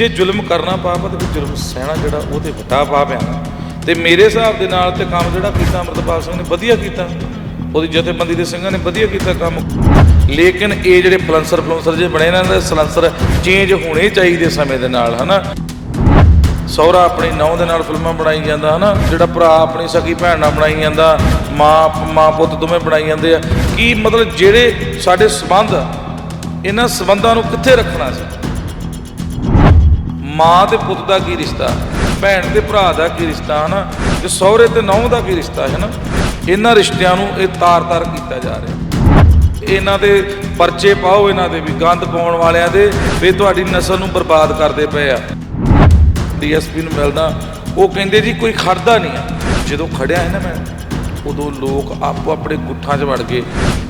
ਜੇ ਜ਼ੁਲਮ ਕਰਨਾ ਪਾਪ ਆ ਤੇ ਫਿਰ ਜ਼ੁਲਮ ਸਹਿਣਾ ਜਿਹੜਾ ਉਹ ਤੇ ਵੱਡਾ ਪਾਪ ਆ ਨਾ। ਤੇ ਮੇਰੇ ਹਿਸਾਬ ਦੇ ਨਾਲ ਤੇ ਕੰਮ ਜਿਹੜਾ ਕੀਤਾ ਅਮਰਤਪਾਲ ਸਿੰਘ ਨੇ ਵਧੀਆ ਕੀਤਾ। ਉਹਦੀ ਜਥੇਬੰਦੀ ਦੇ ਸਿੰਘਾਂ ਨੇ ਵਧੀਆ ਕੀਤਾ ਕੰਮ। ਲੇਕਿਨ ਇਹ ਜਿਹੜੇ ਫਲੰਸਰ ਫਲੰਸਰ ਜੇ ਬਣੇ ਇਹਨਾਂ ਦੇ ਸਲੰਸਰ ਚੇਂਜ ਹੋਣੇ ਚਾਹੀਦੇ ਸਮੇਂ ਦੇ ਨਾਲ, ਹਨਾ। ਸਹੁਰਾ ਆਪਣੀ ਨੌਂ ਦੇ ਨਾਲ ਫਿਲਮਾਂ ਬਣਾਈ ਜਾਂਦਾ, ਹਨਾ। ਜਿਹੜਾ ਭਰਾ ਆਪਣੀ ਸਕੀ ਭੈਣ ਨਾਲ ਬਣਾਈ ਜਾਂਦਾ, ਮਾਂ ਮਾਂ ਪੁੱਤ ਦੋਵੇਂ ਬਣਾਈ ਜਾਂਦੇ ਆ। ਕੀ ਮਤਲਬ ਜਿਹੜੇ ਸਾਡੇ ਸਬੰਧ, ਇਹਨਾਂ ਸਬੰਧਾਂ ਨੂੰ ਕਿੱਥੇ ਰੱਖਣਾ ਸੀ? ਮਾਂ ਤੇ ਪੁੱਤ ਦਾ ਕੀ ਰਿਸ਼ਤਾ? ਭੈਣ ਤੇ ਭਰਾ ਦਾ ਕੀ ਰਿਸ਼ਤਾ, ਹਨਾ? ਤੇ ਸਹੁਰੇ ਤੇ ਨੌਂ ਦਾ ਕੀ ਰਿਸ਼ਤਾ ਹੈ ਨਾ ਇਹਨਾਂ ਰਿਸ਼ਤਿਆਂ ਨੂੰ ਇਹ ਤਾਰ-ਤਾਰ ਕੀਤਾ ਜਾ ਰਿਹਾ। ਇਹਨਾਂ ਦੇ ਪਰਚੇ ਪਾਓ, ਇਹਨਾਂ ਦੇ ਵੀ ਗੰਦ ਪਾਉਣ ਵਾਲਿਆਂ ਦੇ, ਵੀ ਤੁਹਾਡੀ ਨਸਲ ਨੂੰ ਬਰਬਾਦ ਕਰਦੇ ਪਏ ਆ। ਡੀਐਸਪੀ ਨੂੰ ਮਿਲਦਾ, ਉਹ ਕਹਿੰਦੇ ਜੀ ਕੋਈ ਖੜਦਾ ਨਹੀਂ ਆ। ਜਦੋਂ ਖੜਿਆ ਹੈ ਨਾ ਮੈਂ, ਉਦੋਂ ਲੋਕ ਆਪੋ ਆਪਣੇ ਗੁੱਠਾਂ 'ਚ ਵੜ ਗਏ।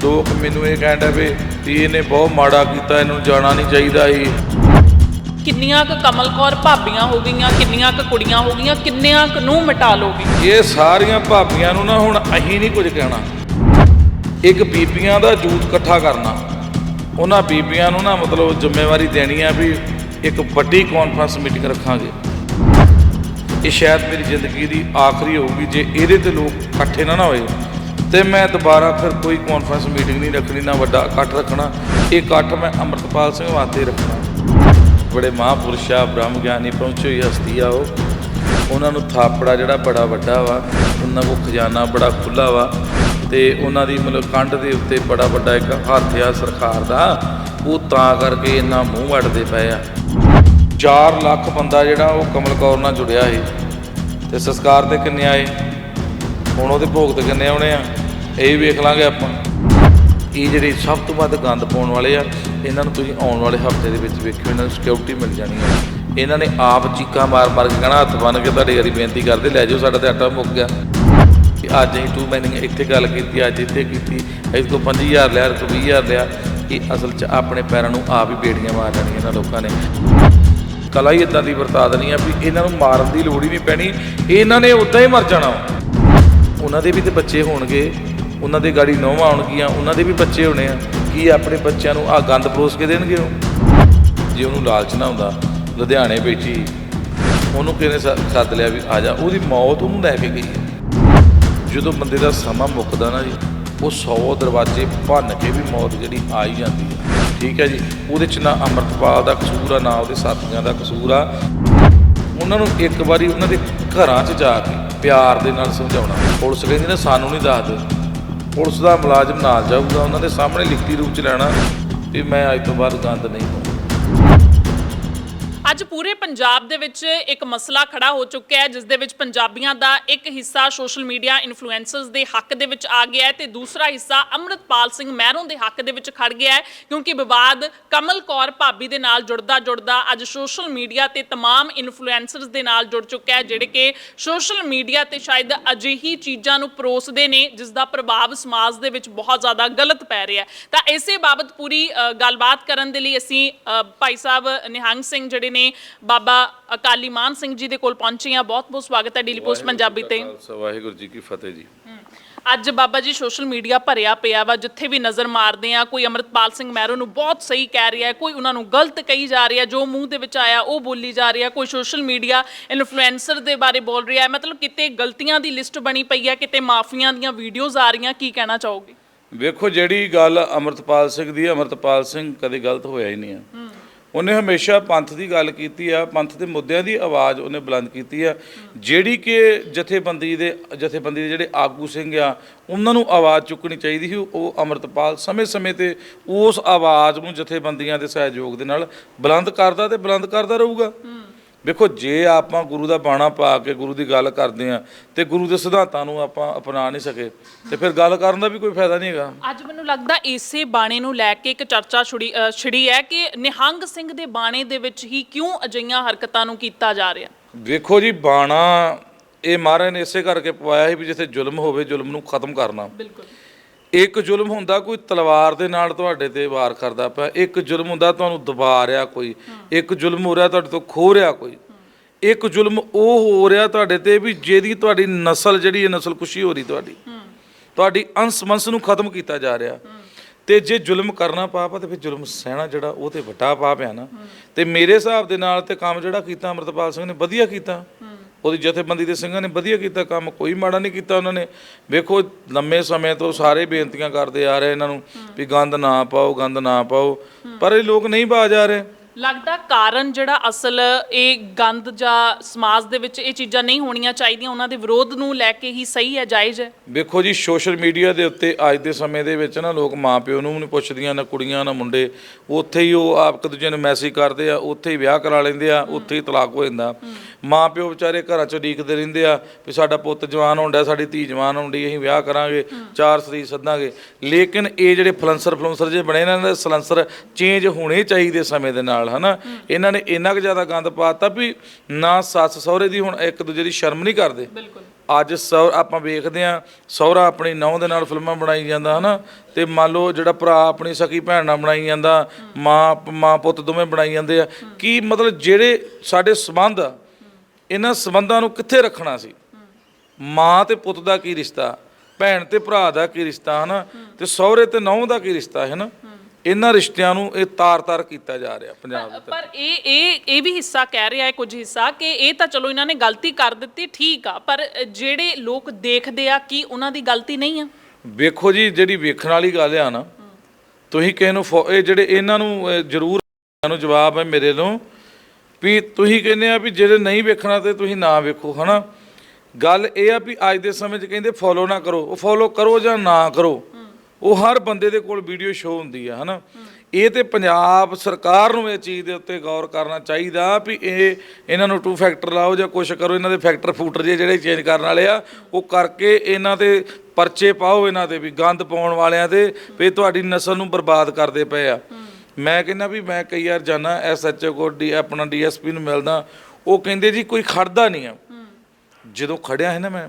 ਲੋਕ ਮੈਨੂੰ ਇਹ ਕਹਿੰਦੇ ਵੀ ਵੀ ਇਹਨੇ ਬਹੁਤ ਮਾੜਾ ਕੀਤਾ, ਇਹਨੂੰ ਜਾਣਾ ਨਹੀਂ ਚਾਹੀਦਾ ਇਹ ਕਿੰਨੀਆਂ ਕੁ ਕਮਲ ਕੌਰ ਭਾਬੀਆਂ ਹੋ ਗਈਆਂ, ਕਿੰਨੀਆਂ ਕੁ ਕੁੜੀਆਂ ਹੋ ਗਈਆਂ, ਕਿੰਨਿਆਂ ਕੁ ਨੂੰ ਮਿਟਾ ਲੋਗੇ ਇਹ ਸਾਰੀਆਂ ਭਾਬੀਆਂ ਨੂੰ ਨਾ ਹੁਣ ਅਹੀਂ ਨਹੀਂ ਕੁਝ ਕਹਿਣਾ। ਇੱਕ ਬੀਬੀਆਂ ਦਾ ਜੂਥ ਇਕੱਠਾ ਕਰਨਾ। ਉਹਨਾਂ ਬੀਬੀਆਂ ਨੂੰ ਨਾ ਮਤਲਬ ਜ਼ਿੰਮੇਵਾਰੀ ਦੇਣੀ ਆ ਵੀ ਇੱਕ ਵੱਡੀ ਕਾਨਫਰੰਸ ਮੀਟਿੰਗ ਰੱਖਾਂਗੇ। ਇਹ ਸ਼ਾਇਦ ਮੇਰੀ ਜ਼ਿੰਦਗੀ ਦੀ ਆਖਰੀ ਹੋਊਗੀ ਜੇ ਇਹਦੇ ਤੇ ਲੋਕ ਇਕੱਠੇ ਨਾ ਨਾ ਹੋਏ। ਤੇ ਮੈਂ ਦੁਬਾਰਾ ਫਿਰ ਕੋਈ ਕਾਨਫਰੰਸ ਮੀਟਿੰਗ ਨਹੀਂ ਰੱਖਣੀ, ਨਾ ਵੱਡਾ ਇਕੱਠ ਰੱਖਣਾ। ਇਹ ਇਕੱਠ ਮੈਂ ਅੰਮ੍ਰਿਤਪਾਲ ਸਿੰਘ ਵਾਸਤੇ ਰੱਖਣਾ। ਬੜੇ ਮਹਾਂਪੁਰਸ਼ ਆ, ਬ੍ਰਹਮ ਗਿਆਨੀ ਪਹੁੰਚੇ ਹੋਈ ਹਸਤੀ ਆ ਉਹ। ਉਹਨਾਂ ਨੂੰ ਥਾਪੜਾ ਜਿਹੜਾ ਬੜਾ ਵੱਡਾ ਵਾ, ਉਹਨਾਂ ਕੋ ਖਜ਼ਾਨਾ ਬੜਾ ਖੁੱਲਾ ਵਾ ਤੇ ਉਹਨਾਂ ਦੀ ਮਤਲਬ ਕੰਧ ਦੇ ਉੱਤੇ ਬੜਾ ਵੱਡਾ ਇੱਕ ਹੱਥ ਆ ਸਰਕਾਰ ਦਾ, ਉਹ ਤਾਂ ਕਰਕੇ ਇੰਨਾ ਮੂੰਹ ਵੜਦੇ ਪਏ ਆ। 4 ਲੱਖ ਬੰਦਾ ਜਿਹੜਾ ਉਹ ਕਮਲ ਕੌਰ ਨਾਲ ਜੁੜਿਆ ਸੀ। ਤੇ ਸੰਸਕਾਰ ਤੇ ਕਿੰਨੇ ਆਏ? ਹੁਣ ਉਹਦੇ ਭੋਗ ਤੇ ਕਿੰਨੇ ਆਉਣੇ ਆ? ਇਹ ਵੀ ਵੇਖ ਲਾਂਗੇ ਆਪਾਂ। ਇਹ ਜਿਹੜੇ ਸਭ ਤੋਂ ਵੱਧ ਗੰਦ ਪਾਉਣ ਵਾਲੇ ਆ, ਇਹਨਾਂ ਨੂੰ ਤੁਸੀਂ ਆਉਣ ਵਾਲੇ ਹਫ਼ਤੇ ਦੇ ਵਿੱਚ ਵੇਖਿਓ, ਇਹਨਾਂ ਨੂੰ ਸਿਕਿਉਰਿਟੀ ਮਿਲ ਜਾਣੀ ਆ। ਇਹਨਾਂ ਨੇ ਆਪ ਚੀਕਾਂ ਮਾਰ ਮਾਰ ਕੇ ਕਹਿਣਾ, ਹੱਥ ਬੰਨ ਕੇ ਤੁਹਾਡੇ ਗਰੀ ਬੇਨਤੀ ਕਰਦੇ, ਲੈ ਜਾਓ, ਸਾਡਾ ਤੇ ਆਟਾ ਮੁੱਕ ਗਿਆ। ਕਿ ਅੱਜ ਅਸੀਂ ਟੂ ਮੈਨਿੰਗ ਇੱਥੇ ਗੱਲ ਕੀਤੀ, ਅੱਜ ਇੱਥੇ ਕੀਤੀ, ਇਸ ਤੋਂ 5000 ਲਿਆ ਤੋਂ 20000 ਲਿਆ। ਇਹ ਅਸਲ 'ਚ ਆਪਣੇ ਪੈਰਾਂ ਨੂੰ ਆਪ ਹੀ ਬੇੜੀਆਂ ਮਾਰ ਲੈਣੀਆਂ ਇਹਨਾਂ ਲੋਕਾਂ ਨੇ। ਕਲਾ ਹੀ ਇਦਾਂ ਦੀ ਵਰਤਾ ਦੇਣੀ ਆ ਵੀ ਇਹਨਾਂ ਨੂੰ ਮਾਰਨ ਦੀ ਲੋੜ ਹੀ ਨਹੀਂ ਪੈਣੀ, ਇਹਨਾਂ ਨੇ ਉਦਾਂ ਹੀ ਮਰ ਜਾਣਾ। ਵਾ। ਉਹਨਾਂ ਦੇ ਵੀ ਤੇ ਬੱਚੇ ਹੋਣਗੇ। ਉਹਨਾਂ ਦੇ ਗਾੜੀ ਨੌਵਾਂ ਆਉਣਗੀਆਂ, ਉਹਨਾਂ ਦੇ ਵੀ ਬੱਚੇ ਹੋਣੇ ਆ। ਕੀ ਆਪਣੇ ਬੱਚਿਆਂ ਨੂੰ ਆ ਗੰਦ ਪਰੋਸ ਕੇ ਦੇਣਗੇ ਉਹ? ਜੇ ਉਹਨੂੰ ਲਾਲਚ ਨਾ ਹੁੰਦਾ, ਲੁਧਿਆਣੇ ਬੈਠੀ, ਉਹਨੂੰ ਕਿਹਨੇ ਸ- ਸੱਦ ਲਿਆ ਵੀ ਆ ਜਾ, ਉਹਦੀ ਮੌਤ ਉਹਨੂੰ ਲੈ ਕੇ ਗਈ ਹੈ ਜਦੋਂ ਬੰਦੇ ਦਾ ਸਮਾਂ ਮੁੱਕਦਾ ਨਾ ਜੀ, ਉਹ 100 ਦਰਵਾਜ਼ੇ ਭੰਨ ਕੇ ਵੀ ਮੌਤ ਜਿਹੜੀ ਆ ਹੀ ਜਾਂਦੀ ਹੈ ਠੀਕ ਹੈ ਜੀ, ਉਹਦੇ ਚ ਨਾ ਅੰਮ੍ਰਿਤਪਾਲ ਦਾ ਕਸੂਰ ਆ, ਨਾ ਉਹਦੇ ਸਾਥੀਆਂ ਦਾ ਕਸੂਰ ਆ। ਉਹਨਾਂ ਨੂੰ ਇੱਕ ਵਾਰੀ ਉਹਨਾਂ ਦੇ ਘਰਾਂ 'ਚ ਜਾ ਕੇ ਪਿਆਰ ਦੇ ਨਾਲ ਸਮਝਾਉਣਾ। ਪੁਲਿਸ ਕਹਿੰਦੀ ਨਾ, ਸਾਨੂੰ ਨਹੀਂ ਦੱਸਦੇ। ਪੁਲਿਸ ਦਾ ਮੁਲਾਜ਼ਮ ਨਾਲ ਜਾਊਗਾ, ਉਹਨਾਂ ਦੇ ਸਾਹਮਣੇ ਲਿਖਤੀ ਰੂਪ 'ਚ ਲੈਣਾ ਵੀ ਮੈਂ ਅੱਜ ਤੋਂ ਬਾਅਦ ਗੰਦ ਨਹੀਂ ਅੱਜ ਪੂਰੇ ਪੰਜਾਬ ਦੇ ਵਿੱਚ ਇੱਕ ਮਸਲਾ ਖੜਾ ਹੋ ਚੁੱਕਿਆ ਹੈ ਜਿਸ ਦੇ ਵਿੱਚ ਪੰਜਾਬੀਆਂ ਦਾ ਇੱਕ ਹਿੱਸਾ ਸੋਸ਼ਲ ਮੀਡੀਆ ਇਨਫਲੂਐਂਸਰਸ ਦੇ ਹੱਕ ਦੇ ਵਿੱਚ ਆ ਗਿਆ ਹੈ ਤੇ ਦੂਸਰਾ ਹਿੱਸਾ ਅੰਮ੍ਰਿਤਪਾਲ ਸਿੰਘ ਮਹਿਰੋਂ ਦੇ ਹੱਕ ਦੇ ਵਿੱਚ ਖੜ ਗਿਆ ਹੈ ਕਿਉਂਕਿ ਵਿਵਾਦ ਕਮਲ ਕੌਰ ਭਾਬੀ ਦੇ ਨਾਲ ਜੁੜਦਾ ਜੁੜਦਾ ਅੱਜ ਸੋਸ਼ਲ ਮੀਡੀਆ ਤੇ तमाम ਇਨਫਲੂਐਂਸਰਸ ਦੇ ਨਾਲ ਜੁੜ ਚੁੱਕਾ ਹੈ ਜਿਹੜੇ ਕਿ ਸੋਸ਼ਲ ਮੀਡੀਆ ਤੇ ਸ਼ਾਇਦ ਅਜਿਹੀ ਚੀਜ਼ਾਂ ਨੂੰ ਪਰੋਸਦੇ ਨੇ ਜਿਸ ਦਾ ਪ੍ਰਭਾਵ ਸਮਾਜ ਦੇ ਵਿੱਚ ਬਹੁਤ ਜ਼ਿਆਦਾ ਗਲਤ ਪੈ ਰਿਹਾ ਹੈ ਤਾਂ ਇਸੇ ਬਾਬਤ ਪੂਰੀ ਅ, ਗੱਲਬਾਤ ਕਰਨ ਦੇ ਲਈ ਅਸੀਂ ਅ, ਭਾਈ ਸਾਹਿਬ ਨਿਹੰਗ ਸਿੰਘ ਜਿਹੜੇ ਨੇ ਬਾਬਾ ਅਕਾਲੀ ਮਾਨ ਸਿੰਘ ਜੀ ਦੇ ਕੋਲ ਪਹੁੰਚੇ ਆ ਬਹੁਤ ਬਹੁਤ ਸਵਾਗਤ ਹੈ ਡੇਲੀ ਪੋਸਟ ਪੰਜਾਬੀ ਤੇ। ਵਾਹਿਗੁਰੂ ਜੀ ਕੀ ਫਤਿਹ ਜੀ। ਅੱਜ ਬਾਬਾ ਜੀ ਸੋਸ਼ਲ ਮੀਡੀਆ ਭਰਿਆ ਪਿਆ ਵਾ ਜਿੱਥੇ ਵੀ ਨਜ਼ਰ ਮਾਰਦੇ ਆ ਕੋਈ ਅਮਰਤਪਾਲ ਸਿੰਘ ਮਹਿਰੋ ਨੂੰ ਬਹੁਤ ਸਹੀ ਕਹਿ ਰਿਹਾ ਹੈ ਕੋਈ ਉਹਨਾਂ ਨੂੰ ਗਲਤ ਕਹੀ ਜਾ ਰਿਹਾ ਜੋ ਮੂੰਹ ਦੇ ਵਿੱਚ ਆਇਆ ਉਹ ਬੋਲੀ ਜਾ ਰਿਹਾ ਕੋਈ ਸੋਸ਼ਲ ਮੀਡੀਆ ਇਨਫਲੂਐਂਸਰ ਦੇ ਬਾਰੇ ਬੋਲ ਰਿਹਾ ਹੈ। ਮਤਲਬ ਕਿਤੇ ਗਲਤੀਆਂ ਦੀ ਲਿਸਟ ਬਣੀ ਪਈ ਹੈ ਕਿਤੇ ਮਾਫੀਆਂ ਦੀਆਂ ਵੀਡੀਓਜ਼ ਆ ਰਹੀਆਂ ਕੀ ਕਹਿਣਾ ਚਾਹੋਗੇ? ਵੇਖੋ ਜਿਹੜੀ ਗੱਲ ਅਮਰਤਪਾਲ ਸਿੰਘ ਦੀ ਹੈ, ਅਮਰਤਪਾਲ ਸਿੰਘ ਕਦੇ ਗਲਤ ਹੋਇਆ ਹੀ ਨਹੀਂ ਆ ਉਹਨੇ ਹਮੇਸ਼ਾ ਪੰਥ ਦੀ ਗੱਲ ਕੀਤੀ ਆ, ਪੰਥ ਦੇ ਮੁੱਦਿਆਂ ਦੀ ਆਵਾਜ਼ ਉਹਨੇ ਬੁਲੰਦ ਕੀਤੀ ਆ। ਜਿਹੜੀ ਕਿ ਜਥੇਬੰਦੀ ਦੇ ਜਥੇਬੰਦੀ ਦੇ ਜਿਹੜੇ ਆਗੂ ਸਿੰਘ ਆ, ਉਹਨਾਂ ਨੂੰ ਆਵਾਜ਼ ਚੁੱਕਣੀ ਚਾਹੀਦੀ ਸੀ, ਉਹ ਅਮਰਤਪਾਲ ਸਮੇਂ-ਸਮੇਂ ਤੇ ਉਸ ਆਵਾਜ਼ ਨੂੰ ਜਥੇਬੰਦੀਆਂ ਦੇ ਸਹਿਯੋਗ ਦੇ ਨਾਲ ਬੁਲੰਦ ਕਰਦਾ ਤੇ ਬੁਲੰਦ ਕਰਦਾ ਰਹੂਗਾ। ਵੇਖੋ ਜੇ ਆਪਾਂ ਗੁਰੂ ਦਾ ਬਾਣਾ ਪਾ ਕੇ ਗੁਰੂ ਦੀ ਗੱਲ ਕਰਦੇ ਆ ਤੇ ਗੁਰੂ ਦੇ ਸਿਧਾਂਤਾਂ ਨੂੰ ਆਪਾਂ ਅਪਣਾ ਨਹੀਂ ਸਕੇ ਤੇ ਫਿਰ ਗੱਲ ਕਰਨ ਦਾ ਵੀ ਕੋਈ ਫਾਇਦਾ ਨਹੀਂ ਹੈਗਾ। ਅੱਜ ਮੈਨੂੰ ਲੱਗਦਾ ਇਸੇ ਬਾਣੇ ਨੂੰ ਲੈ ਕੇ ਇੱਕ ਚਰਚਾ ਛੁੜੀ ਅ, ਛਿੜੀ ਹੈ ਕਿ ਨਿਹੰਗ ਸਿੰਘ ਦੇ ਬਾਣੇ ਦੇ ਵਿੱਚ ਹੀ ਕਿਉਂ ਅਜਿਹੀਆਂ ਹਰਕਤਾਂ ਨੂੰ ਕੀਤਾ ਜਾ ਰਿਹਾ? ਵੇਖੋ ਜੀ ਬਾਣਾ ਇਹ ਮਹਾਰਾਜ ਨੇ ਇਸੇ ਕਰਕੇ ਪਵਾਇਆ ਸੀ ਵੀ ਜਿੱਥੇ ਜ਼ੁਲਮ ਹੋਵੇ ਜ਼ੁਲਮ ਨੂੰ ਖਤਮ ਕਰਨਾ। ਬਿਲਕੁਲ। ਇੱਕ ਜ਼ੁਲਮ ਹੁੰਦਾ ਕੋਈ ਤਲਵਾਰ ਦੇ ਨਾਲ ਤੁਹਾਡੇ ਤੇ ਵਾਰ ਕਰਦਾ ਪਿਆ, ਇੱਕ ਜ਼ੁਲਮ ਹੁੰਦਾ ਤੁਹਾਨੂੰ ਦਬਾ ਰਿਹਾ ਕੋਈ, ਇੱਕ ਜ਼ੁਲਮ ਹੋ ਰਿਹਾ ਤੁਹਾਡੇ ਤੋਂ ਖੋ ਰਿਹਾ ਕੋਈ, ਇੱਕ ਜ਼ੁਲਮ ਉਹ ਹੋ ਰਿਹਾ ਤੁਹਾਡੇ ਤੇ ਵੀ ਜਿਹਦੀ ਤੁਹਾਡੀ ਨਸਲ ਜਿਹੜੀ ਹੈ, ਨਸਲ ਕੁਸ਼ੀ ਹੋ ਰਹੀ ਤੁਹਾਡੀ। ਤੁਹਾਡੀ ਅੰਸ ਮੰਸ ਨੂੰ ਖਤਮ ਕੀਤਾ ਜਾ ਰਿਹਾ। ਤੇ ਜੇ ਜ਼ੁਲਮ ਕਰਨਾ ਪਾਪ ਆ, ਤੇ ਫਿਰ ਜ਼ੁਲਮ ਸਹਿਣਾ ਜਿਹੜਾ, ਉਹ ਤੇ ਵੱਡਾ ਪਾਪ ਆ ਨਾ। ਤੇ ਮੇਰੇ ਹਿਸਾਬ ਦੇ ਨਾਲ ਤੇ ਕੰਮ ਜਿਹੜਾ ਕੀਤਾ ਅਮਰਤਪਾਲ ਸਿੰਘ ਨੇ, ਵਧੀਆ ਕੀਤਾ। ਉਹਦੀ ਜਥੇਬੰਦੀ ਦੇ ਸਿੰਘਾਂ ਨੇ ਵਧੀਆ ਕੀਤਾ, ਕੰਮ ਕੋਈ ਮਾੜਾ ਨਹੀਂ ਕੀਤਾ ਉਹਨਾਂ ਨੇ। ਵੇਖੋ, ਲੰਮੇ ਸਮੇਂ ਤੋਂ ਸਾਰੇ ਬੇਨਤੀਆਂ ਕਰਦੇ ਆ ਰਹੇ ਇਹਨਾਂ ਨੂੰ ਵੀ ਗੰਦ ਨਾ ਪਾਓ, ਗੰਦ ਨਾ ਪਾਓ। ਪਰ ਇਹ ਲੋਕ ਨਹੀਂ ਬਾਜ ਆ ਰਹੇ। ਲੱਗਦਾ ਕਾਰਨ ਜਿਹੜਾ ਅਸਲ ਇਹ ਗੰਦ ਜਾਂ ਸਮਾਜ ਦੇ ਵਿੱਚ ਇਹ ਚੀਜ਼ਾਂ ਨਹੀਂ ਹੋਣੀਆਂ ਚਾਹੀਦੀਆਂ, ਉਹਨਾਂ ਦੇ ਵਿਰੋਧ ਨੂੰ ਲੈ ਕੇ ਹੀ ਸਹੀ ਹੈ, ਜਾਇਜ਼ ਹੈ? ਵੇਖੋ ਜੀ, ਸੋਸ਼ਲ ਮੀਡੀਆ ਦੇ ਉੱਤੇ ਅੱਜ ਦੇ ਸਮੇਂ ਦੇ ਵਿੱਚ ਨਾ ਲੋਕ ਮਾਪਿਓ ਨੂੰ ਵੀ ਨਹੀਂ ਪੁੱਛਦੀਆਂ, ਨਾ ਕੁੜੀਆਂ, ਨਾ ਮੁੰਡੇ। ਉੱਥੇ ਹੀ ਉਹ ਆਪ ਇੱਕ ਦੂਜੇ ਨੂੰ ਮੈਸੇਜ ਕਰਦੇ ਆ, ਉੱਥੇ ਹੀ ਵਿਆਹ ਕਰਾ ਲੈਂਦੇ ਆ, ਉੱਥੇ ਹੀ ਤਲਾਕ ਹੋ ਜਾਂਦਾ। ਮਾਪਿਓ ਵਿਚਾਰੇ ਘਰਾਂ 'ਚ ਉਡੀਕਦੇ ਰਹਿੰਦੇ ਆ ਵੀ ਸਾਡਾ ਪੁੱਤ ਜਵਾਨ ਹੁੰਦਾ ਸਾਡੀ ਧੀ ਜਵਾਨ ਹੁੰਦੀ ਅਸੀਂ ਵਿਆਹ ਕਰਾਂਗੇ, ਚਾਰ ਸਰੀਰ ਸੱਦਾਂਗੇ। ਲੇਕਿਨ ਇਹ ਜਿਹੜੇ ਫਲੰਸਰ ਫਲੰਸਰ ਜੇ ਬਣੇ ਇਹਨਾਂ ਦੇ ਸਲੰਸਰ ਚੇਂਜ ਹੋਣੇ ਚਾਹੀਦੇ ਸਮੇਂ ਦੇ ਨਾਲ। ਹਨਾ? ਇਹਨਾਂ ਨੇ ਇੰਨਾ ਕੁ ਜ਼ਿਆਦਾ ਗੰਦ ਪਾਤਾ ਵੀ ਨਾ ਸੱਸ ਸਹੁਰੇ ਦੀ ਹੁਣ ਇੱਕ ਦੂਜੇ ਦੀ ਸ਼ਰਮ ਨਹੀਂ ਕਰਦੇ। ਬਿਲਕੁਲ। ਅੱਜ ਸਹੁ ਆਪਾਂ ਵੇਖਦੇ ਆ ਸਹੁਰਾ ਆਪਣੀ ਨੌਂ ਦੇ ਨਾਲ ਫਿਲਮਾਂ ਬਣਾਈ ਜਾਂਦਾ ਹਨਾ? ਤੇ ਮੰਨ ਲਓ ਜਿਹੜਾ ਭਰਾ ਆਪਣੀ ਸਕੀ ਭੈਣ ਨਾਲ ਬਣਾਈ ਜਾਂਦਾ ਮਾਂ ਮਾਂ ਪੁੱਤ ਦੋਵੇਂ ਬਣਾਈ ਜਾਂਦੇ ਆ। ਕੀ ਮਤਲਬ ਜਿਹੜੇ ਸਾਡੇ ਸਬੰਧ ਆ ਇਹਨਾਂ ਸਬੰਧਾਂ ਨੂੰ ਕਿੱਥੇ ਰੱਖਣਾ ਸੀ? ਮਾਂ ਤੇ ਪੁੱਤ ਦਾ ਕੀ ਰਿਸ਼ਤਾ? ਭੈਣ ਤੇ ਭਰਾ ਦਾ ਕੀ ਰਿਸ਼ਤਾ ਹਨਾ? ਤੇ ਸਹੁਰੇ ਤੇ ਨੌਂ ਦਾ ਕੀ ਰਿਸ਼ਤਾ ਹੈ ਨਾ? ਇਹਨਾਂ ਰਿਸ਼ਤਿਆਂ ਨੂੰ ਇਹ ਤਾਰ-ਤਾਰ ਕੀਤਾ ਜਾ ਰਿਹਾ ਪੰਜਾਬ ਦੇ ਪਰ ਇਹ ਇਹ ਇਹ ਵੀ ਹਿੱਸਾ ਕਹਿ ਰਿਹਾ ਹੈ ਕੁਝ ਹਿੱਸਾ ਕਿ ਇਹ ਤਾਂ ਚਲੋ ਇਹਨਾਂ ਨੇ ਗਲਤੀ ਕਰ ਦਿੱਤੀ ਠੀਕ ਆ ਪਰ ਜਿਹੜੇ ਲੋਕ ਦੇਖਦੇ ਆ ਕੀ ਉਹਨਾਂ ਦੀ ਗਲਤੀ ਨਹੀਂ ਆ? ਵੇਖੋ ਜੀ ਜਿਹੜੀ ਵੇਖਣ ਵਾਲੀ ਗੱਲ ਆ ਨਾ ਤੁਸੀਂ ਕਿਸੇ ਨੂੰ ਫੋ- ਇਹ ਜਿਹੜੇ ਇਹਨਾਂ ਨੂੰ ਜ਼ਰੂਰ ਨੂੰ ਜਵਾਬ ਹੈ ਮੇਰੇ ਨੂੰ ਵੀ ਤੁਸੀਂ ਕਹਿੰਦੇ ਆ ਵੀ ਜਿਹੜੇ ਨਹੀਂ ਵੇਖਣਾ ਤੇ ਤੁਸੀਂ ਨਾ ਵੇਖੋ ਹਨਾ? ਗੱਲ ਇਹ ਆ ਵੀ ਅੱਜ ਦੇ ਸਮੇਂ 'ਚ ਕਹਿੰਦੇ ਫੋਲੋ ਨਾ ਕਰੋ ਉਹ ਫੋਲੋ ਕਰੋ ਜਾਂ ਨਾ ਕਰੋ। ਉਹ ਹਰ ਬੰਦੇ ਦੇ ਕੋਲ ਵੀਡੀਓ ਸ਼ੋ ਹੁੰਦੀ ਆ ਹਨਾ? ਇਹ ਤੇ ਪੰਜਾਬ ਸਰਕਾਰ ਨੂੰ ਇਹ ਚੀਜ਼ ਦੇ ਉੱਤੇ ਗੌਰ ਕਰਨਾ ਚਾਹੀਦਾ ਵੀ ਇਹ ਇਹਨਾਂ ਨੂੰ ਟੂ ਫੈਕਟਰ ਲਾਓ ਜਾਂ ਕੁਛ ਕਰੋ ਇਹਨਾਂ ਦੇ ਫੈਕਟਰ ਫੂਟਰ ਜਿਹੇ ਜਿਹੜੇ ਚੇਂਜ ਕਰਨ ਵਾਲੇ ਆ ਉਹ ਕਰਕੇ ਇਹਨਾਂ ਦੇ ਪਰਚੇ ਪਾਓ ਇਹਨਾਂ ਤੇ ਵੀ ਗੰਦ ਪਾਉਣ ਵਾਲਿਆਂ ਤੇ ਵੀ ਤੁਹਾਡੀ ਨਸਲ ਨੂੰ ਬਰਬਾਦ ਕਰਦੇ ਪਏ ਆ। ਮੈਂ ਕਹਿੰਦਾ ਵੀ ਮੈਂ ਕਈ ਵਾਰ ਜਾਣਾ ਐਸਐਚਓ ਕੋ ਡੀ ਆਪਣਾ ਡੀਐਸਪੀ ਨੂੰ ਮਿਲਦਾ ਉਹ ਕਹਿੰਦੇ ਜੀ ਕੋਈ ਖੜਦਾ ਨਹੀਂ ਆ। ਜਦੋਂ ਖੜਿਆ ਹੈ ਨਾ ਮੈਂ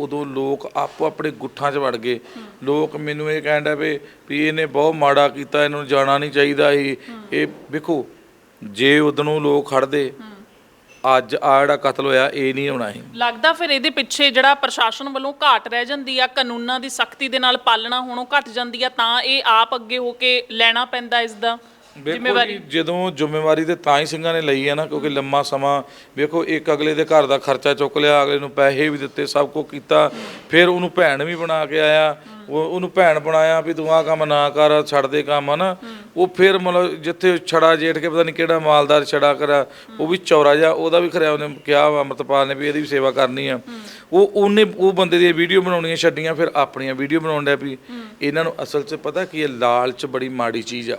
ਉਦੋਂ ਲੋਕ ਆਪੋ ਆਪਣੇ ਗੁੱਠਾਂ 'ਚ ਵੜ ਗਏ। ਲੋਕ ਮੈਨੂੰ ਇਹ ਕਹਿੰਦਾ ਵੀ ਵੀ ਇਹਨੇ ਬਹੁਤ ਮਾੜਾ ਕੀਤਾ, ਇਹਨੂੰ ਜਾਣਾ ਨਹੀਂ ਚਾਹੀਦਾ ਸੀ। ਇਹ ਵੇਖੋ, ਜੇ ਉਦੋਂ ਲੋਕ ਖੜਦੇ, ਅੱਜ ਆ ਜਿਹੜਾ ਕਤਲ ਹੋਇਆ, ਇਹ ਨਹੀਂ ਹੋਣਾ ਸੀ। ਲੱਗਦਾ ਫਿਰ ਇਹਦੇ ਪਿੱਛੇ ਜਿਹੜਾ ਪ੍ਰਸ਼ਾਸਨ ਵੱਲੋਂ ਘਾਟ ਰਹਿ ਜਾਂਦੀ ਆ, ਕਾਨੂੰਨਾਂ ਦੀ ਸਖਤੀ ਦੇ ਨਾਲ ਪਾਲਣਾ ਹੋਣੋਂ ਘਟ ਜਾਂਦੀ ਆ, ਤਾਂ ਇਹ ਆਪ ਅੱਗੇ ਹੋ ਕੇ ਲੈਣਾ ਪੈਂਦਾ ਇਸ ਦਾ। ਵੇਖੋ ਜੀ ਜਦੋਂ ਜ਼ਿੰਮੇਵਾਰੀ ਤੇ ਤਾਂ ਹੀ ਸਿੰਘਾਂ ਨੇ ਲਈ ਹੈ ਨਾ ਕਿਉਂਕਿ ਲੰਮਾ ਸਮਾਂ ਵੇਖੋ ਇੱਕ ਅਗਲੇ ਦੇ ਘਰ ਦਾ ਖਰਚਾ ਚੁੱਕ ਲਿਆ ਅਗਲੇ ਨੂੰ ਪੈਸੇ ਵੀ ਦਿੱਤੇ ਸਭ ਕੁਝ ਕੀਤਾ ਫਿਰ ਉਹਨੂੰ ਭੈਣ ਵੀ ਬਣਾ ਕੇ ਆਇਆ ਉਹ ਉਹਨੂੰ ਭੈਣ ਬਣਾਇਆ ਵੀ ਤੂੰ ਆਹ ਕੰਮ ਨਾ ਕਰ ਛੱਡ ਦੇ ਕੰਮ ਹਨਾ? ਉਹ ਫਿਰ ਮਤਲਬ ਜਿੱਥੇ ਛੜਾ ਜੇਠ ਕੇ ਪਤਾ ਨਹੀਂ ਕਿਹੜਾ ਮਾਲਦਾਰ ਛੜਾ ਕਰਾ ਉਹ ਵੀ ਚੌਰਾ ਜਾ ਉਹਦਾ ਵੀ ਖਰਿਆ ਉਹਨੇ ਕਿਹਾ ਅੰਮ੍ਰਿਤਪਾਲ ਨੇ ਵੀ ਇਹਦੀ ਵੀ ਸੇਵਾ ਕਰਨੀ ਆ। ਉਹ ਉਹਨੇ ਉਹ ਬੰਦੇ ਦੀਆਂ ਵੀਡੀਓ ਬਣਾਉਣੀਆਂ ਛੱਡੀਆਂ ਫਿਰ ਆਪਣੀਆਂ ਵੀਡੀਓ ਬਣਾਉਣ ਡਿਆ ਵੀ ਇਹਨਾਂ ਨੂੰ ਅਸਲ 'ਚ ਪਤਾ ਕੀ ਹੈ ਲਾਲਚ ਬੜੀ ਮਾੜੀ ਚੀਜ਼ ਆ।